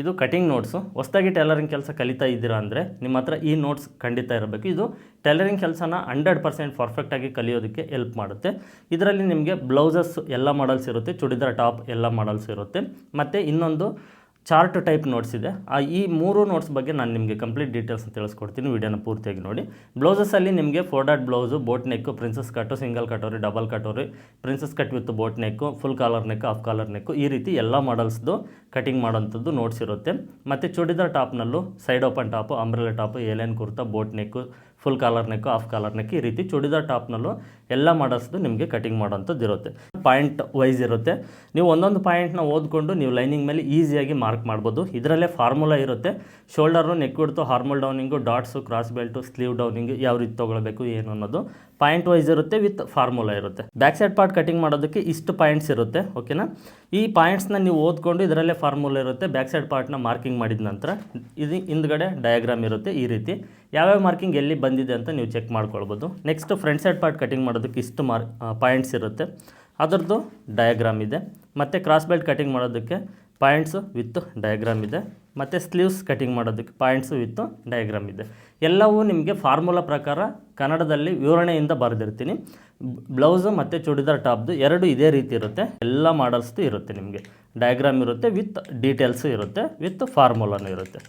ಇದು cutting notes ಹೊಸದಾಗಿ tailoring ಕೆಲಸ ಕಲಿತಾ ಇದ್ದೀರಾ ಅಂದರೆ ನಿಮ್ಮ ಹತ್ರ ಈ ನೋಟ್ಸ್ ಖಂಡಿತ ಇರಬೇಕು. ಇದು ಟೈಲರಿಂಗ್ ಕೆಲಸನ ಹಂಡ್ರೆಡ್ ಪರ್ಸೆಂಟ್ ಪರ್ಫೆಕ್ಟಾಗಿ ಕಲಿಯೋದಕ್ಕೆ ಹೆಲ್ಪ್ ಮಾಡುತ್ತೆ. ಇದರಲ್ಲಿ ನಿಮಗೆ ಬ್ಲೌಸಸ್ ಎಲ್ಲ ಮಾಡಲ್ಸ್ ಇರುತ್ತೆ, ಚೂಡಿದಾರ್ ಟಾಪ್ ಎಲ್ಲ ಮಾಡಲ್ಸ್ ಇರುತ್ತೆ. ಮತ್ತು ಇನ್ನೊಂದು ಚಾರ್ಟ್ ಟೈಪ್ ನೋಟ್ಸ್ ಇದೆ. ಆ ಈ ಮೂರು ನೋಟ್ಸ್ ಬಗ್ಗೆ ನಾನು ನಿಮಗೆ ಕಂಪ್ಲೀಟ್ ಡೀಟೇಲ್ಸ್ ತಿಳಿಸ್ಕೊಡ್ತೀನಿ. ವಿಡಿಯೋನ ಪೂರ್ತಿಯಾಗಿ ನೋಡಿ. ಬ್ಲೌಸಸಲ್ಲಿ ನಿಮಗೆ four dot blouse boat neck princess cut single katori double katori princess cut with boat neck full collar neck half collar neck ಈ ರೀತಿ ಎಲ್ಲ ಮಾಡಲ್ಸ್ದು ಕಟಿಂಗ್ ಮಾಡೋಂಥದ್ದು ನೋಟ್ಸ್ ಇರುತ್ತೆ. ಮತ್ತು churidar ಟಾಪ್ನಲ್ಲೂ side open top umbrella top A line kurta boat neck full collar neck half collar neck ಈ ರೀತಿ ಚೂಡಿದಾರ್ ಟಾಪ್ನಲ್ಲೂ ಎಲ್ಲ ಮಾಡಲ್ಸ್ದು ನಿಮಗೆ ಕಟಿಂಗ್ ಮಾಡೋಂಥದ್ದು ಇರುತ್ತೆ. ಪಾಯಿಂಟ್ ವೈಸ್ ಇರುತ್ತೆ. ನೀವು ಒಂದೊಂದು ಪಾಯಿಂಟ್ನ ಓದ್ಕೊಂಡು ನೀವು ಲೈನಿಂಗ್ ಮೇಲೆ ಈಸಿಯಾಗಿ ಮಾರ್ಕ್ ಮಾಡ್ಬೋದು. ಇದರಲ್ಲೇ ಫಾರ್ಮುಲಾ ಇರುತ್ತೆ. Shoulder neck width armhole downing darts cross belt sleeve downing ಯಾವ ರೀತಿ ತೊಗೊಳ್ಬೇಕು, ಏನು ಅನ್ನೋದು ಪಾಯಿಂಟ್ ವೈಸ್ ಇರುತ್ತೆ ವಿತ್ ಫಾರ್ಮುಲಾ ಇರುತ್ತೆ. ಬ್ಯಾಕ್ ಸೈಡ್ ಪಾರ್ಟ್ ಕಟಿಂಗ್ ಮಾಡೋದಕ್ಕೆ ಇಷ್ಟು ಪಾಯಿಂಟ್ಸ್ ಇರುತ್ತೆ ಓಕೆನಾ ಈ ಪಾಯಿಂಟ್ಸ್ನ ನೀವು ಓದ್ಕೊಂಡು ಇದರಲ್ಲೇ ಫಾರ್ಮುಲಾ ಇರುತ್ತೆ. ಬ್ಯಾಕ್ ಸೈಡ್ ಪಾರ್ಟ್ನ ಮಾರ್ಕಿಂಗ್ ಮಾಡಿದ ನಂತರ ಇದು ಹಿಂದ್ಗಡೆ ಡಯಾಗ್ರಾಮ್ ಇರುತ್ತೆ ಈ ರೀತಿ. ಯಾವ್ಯಾವ ಮಾರ್ಕಿಂಗ್ ಎಲ್ಲಿ ಬಂದಿದೆ ಅಂತ ನೀವು ಚೆಕ್ ಮಾಡ್ಕೊಳ್ಬೋದು. Next front side part cutting ಮಾಡೋದಕ್ಕೆ ಇಷ್ಟು ಮಾರ್ ಪಾಯಿಂಟ್ಸ್ ಇರುತ್ತೆ. ಅದರದ್ದು ಡಯಾಗ್ರಾಮ್ ಇದೆ. ಮತ್ತು ಕ್ರಾಸ್ ಬೆಲ್ಟ್ ಕಟಿಂಗ್ ಮಾಡೋದಕ್ಕೆ ಪಾಯಿಂಟ್ಸು ವಿತ್ ಡಯಾಗ್ರಾಮ್ ಇದೆ. ಮತ್ತು ಸ್ಲೀವ್ಸ್ ಕಟಿಂಗ್ ಮಾಡೋದಕ್ಕೆ ಪಾಯಿಂಟ್ಸು ವಿತ್ ಡಯಾಗ್ರಾಮ್ ಇದೆ. ಎಲ್ಲವೂ ನಿಮಗೆ ಫಾರ್ಮುಲಾ ಪ್ರಕಾರ ಕನ್ನಡದಲ್ಲಿ ವಿವರಣೆಯಿಂದ ಬರೆದಿರ್ತೀನಿ. ಬ್ಲೌಸು ಮತ್ತು ಚೂಡಿದಾರ್ ಟಾಪ್ದು ಎರಡು ಇದೇ ರೀತಿ ಇರುತ್ತೆ. ಎಲ್ಲ ಮಾಡಲ್ಸ್ದು ಇರುತ್ತೆ ನಿಮಗೆ. ಡಯಾಗ್ರಾಮ್ ಇರುತ್ತೆ ವಿತ್ ಡೀಟೇಲ್ಸು ಇರುತ್ತೆ ವಿತ್ ಫಾರ್ಮುಲಾನು ಇರುತ್ತೆ.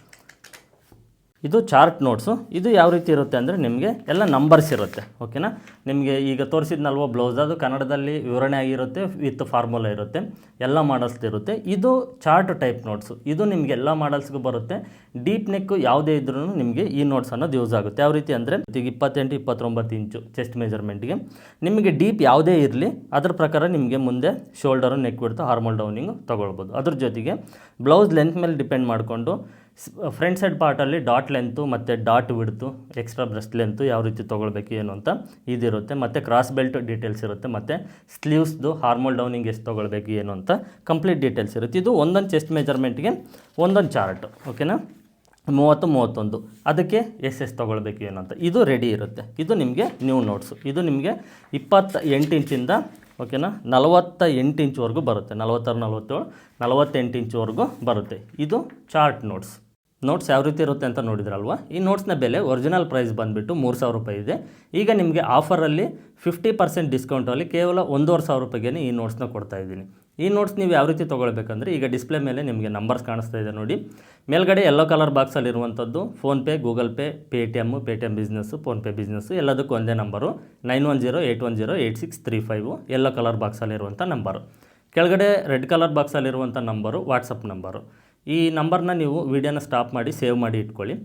ಇದು ಚಾರ್ಟ್ ನೋಟ್ಸು. ಇದು ಯಾವ ರೀತಿ ಇರುತ್ತೆ ಅಂದರೆ ನಿಮಗೆ ಎಲ್ಲ ನಂಬರ್ಸ್ ಇರುತ್ತೆ ಓಕೆನಾ ನಿಮಗೆ ಈಗ ತೋರಿಸಿದ್ನಲ್ವ ಬ್ಲೌಸ್ ಅದು ಕನ್ನಡದಲ್ಲಿ ವಿವರಣೆ ಆಗಿರುತ್ತೆ ವಿತ್ ಫಾರ್ಮುಲಾ ಇರುತ್ತೆ, ಎಲ್ಲ ಮಾಡಲ್ಸ್ ಇರುತ್ತೆ. ಇದು ಚಾರ್ಟ್ ಟೈಪ್ ನೋಟ್ಸು ಇದು ನಿಮಗೆ ಎಲ್ಲ ಮಾಡಲ್ಸ್ಗೂ ಬರುತ್ತೆ. ಡೀಪ್ ನೆಕ್ಕು ಯಾವುದೇ ಇದ್ರೂ ನಿಮಗೆ ಈ ನೋಟ್ಸ್ ಅನ್ನೋದು ಯೂಸ್ ಆಗುತ್ತೆ. ಯಾವ ರೀತಿ ಅಂದರೆ, ಈಗ ಇಪ್ಪತ್ತೆಂಟು, ಇಪ್ಪತ್ತೊಂಬತ್ತು ಇಂಚು ಚೆಸ್ಟ್ ಮೆಜರ್ಮೆಂಟ್ಗೆ ನಿಮಗೆ ಡೀಪ್ ಯಾವುದೇ ಇರಲಿ, ಅದ್ರ ಪ್ರಕಾರ ನಿಮಗೆ ಮುಂದೆ ಶೋಲ್ಡರು ನೆಕ್ ಬಿಡ್ತು ಹಾರ್ಮೋಲ್ ಡೌನಿಂಗು ತೊಗೊಳ್ಬೋದು. ಅದ್ರ ಜೊತೆಗೆ ಬ್ಲೌಸ್ ಲೆಂತ್ ಮೇಲೆ ಡಿಪೆಂಡ್ ಮಾಡಿಕೊಂಡು ಫ್ರಂಟ್ ಸೈಡ್ ಪಾರ್ಟಲ್ಲಿ ಡಾಟ್ ಲೆಂತು ಮತ್ತು ಡಾಟ್ ವಿಡ್ತು ಎಕ್ಸ್ಟ್ರಾ ಬ್ರೆಸ್ಟ್ ಲೆಂತು ಯಾವ ರೀತಿ ತೊಗೊಳ್ಬೇಕು, ಏನು ಅಂತ ಇದಿರುತ್ತೆ. ಮತ್ತು ಕ್ರಾಸ್ ಬೆಲ್ಟ್ ಡೀಟೇಲ್ಸ್ ಇರುತ್ತೆ. ಮತ್ತು ಸ್ಲೀವ್ಸ್ದು ಹಾರ್ಮೋಲ್ ಡೌನಿಂಗ್ ಎಷ್ಟು ತೊಗೊಳ್ಬೇಕು, ಏನು ಅಂತ ಕಂಪ್ಲೀಟ್ ಡೀಟೇಲ್ಸ್ ಇರುತ್ತೆ. ಇದು ಒಂದೊಂದು ಚೆಸ್ಟ್ ಮೆಜರ್ಮೆಂಟ್ಗೆ ಒಂದೊಂದು ಚಾರ್ಟ್ ಓಕೆನಾ ಮೂವತ್ತು, ಮೂವತ್ತೊಂದು. ಅದಕ್ಕೆ ಎಸ್ ಎಸ್ ತೊಗೊಳ್ಬೇಕು, ಏನು ಅಂತ. ಇದು ರೆಡಿ ಇರುತ್ತೆ. ಇದು ನಿಮಗೆ ನ್ಯೂ ನೋಟ್ಸು ಇದು ನಿಮಗೆ ಇಪ್ಪತ್ತ ಎಂಟು ಇಂಚಿಂದ ಓಕೆನಾ ನಲವತ್ತ ಎಂಟು ಇಂಚ್ವರೆಗೂ ಬರುತ್ತೆ. ನಲವತ್ತಾರು, ನಲವತ್ತೇಳು, ನಲವತ್ತೆಂಟು ಇಂಚ್ವರೆಗೂ ಬರುತ್ತೆ. ಇದು ಚಾರ್ಟ್ ನೋಟ್ಸ್ ನೋಟ್ಸ್ ಯಾವ ರೀತಿ ಇರುತ್ತೆ ಅಂತ ನೋಡಿದ್ರಲ್ವ? ಈ ನೋಟ್ಸ್ನ ಬೆಲೆ ಒರಿಜಿನಲ್ ಪ್ರೈಸ್ ಬಂದುಬಿಟ್ಟು ಮೂರು ಸಾವಿರ ರೂಪಾಯಿ ಇದೆ. ಈಗ ನಿಮಗೆ ಆಫರಲ್ಲಿ ಫಿಫ್ಟಿ ಪರ್ಸೆಂಟ್ ಡಿಸ್ಕೌಂಟಲ್ಲಿ ಕೇವಲ ಒಂದೂವರೆ ಸಾವಿರ ರೂಪಾಯಿಗೆ ಈ ನೋಟ್ಸ್ನ ಕೊಡ್ತಾ ಇದ್ದೀನಿ. ಈ ನೋಟ್ಸ್ ನೀವು ಯಾವ ರೀತಿ ತೊಗೊಳ್ಬೇಕಂದ್ರೆ ಈಗ ಡಿಸ್ಪ್ಲೇ ಮೇಲೆ ನಿಮಗೆ ನಂಬರ್ಸ್ ಕಾಣಿಸ್ತಾ ಇದೆ ನೋಡಿ. ಮೇಲ್ಗಡೆ ಎಲ್ಲೋ ಕಲರ್ ಬಾಕ್ಸಲ್ಲಿ ಇರುವಂಥದ್ದು PhonePe Google pay Paytm Paytm business PhonePe business ಎಲ್ಲದಕ್ಕೂ ಒಂದೇ number nine one zero eight one zero eight six three five yellow colour ಬಾಕ್ಸಲ್ಲಿರುವಂಥ number ಕೆಳಗಡೆ ರೆಡ್ ಕಲರ್ ಬಾಕ್ಸಲ್ಲಿರುವಂಥ ನಂಬರು ವಾಟ್ಸಪ್ ನಂಬರು ಈ ನಂಬರ್ನ ನೀವು ವಿಡಿಯೋನ ಸ್ಟಾಪ್ ಮಾಡಿ ಸೇವ್ ಮಾಡಿ ಇಟ್ಕೊಳ್ಳಿ.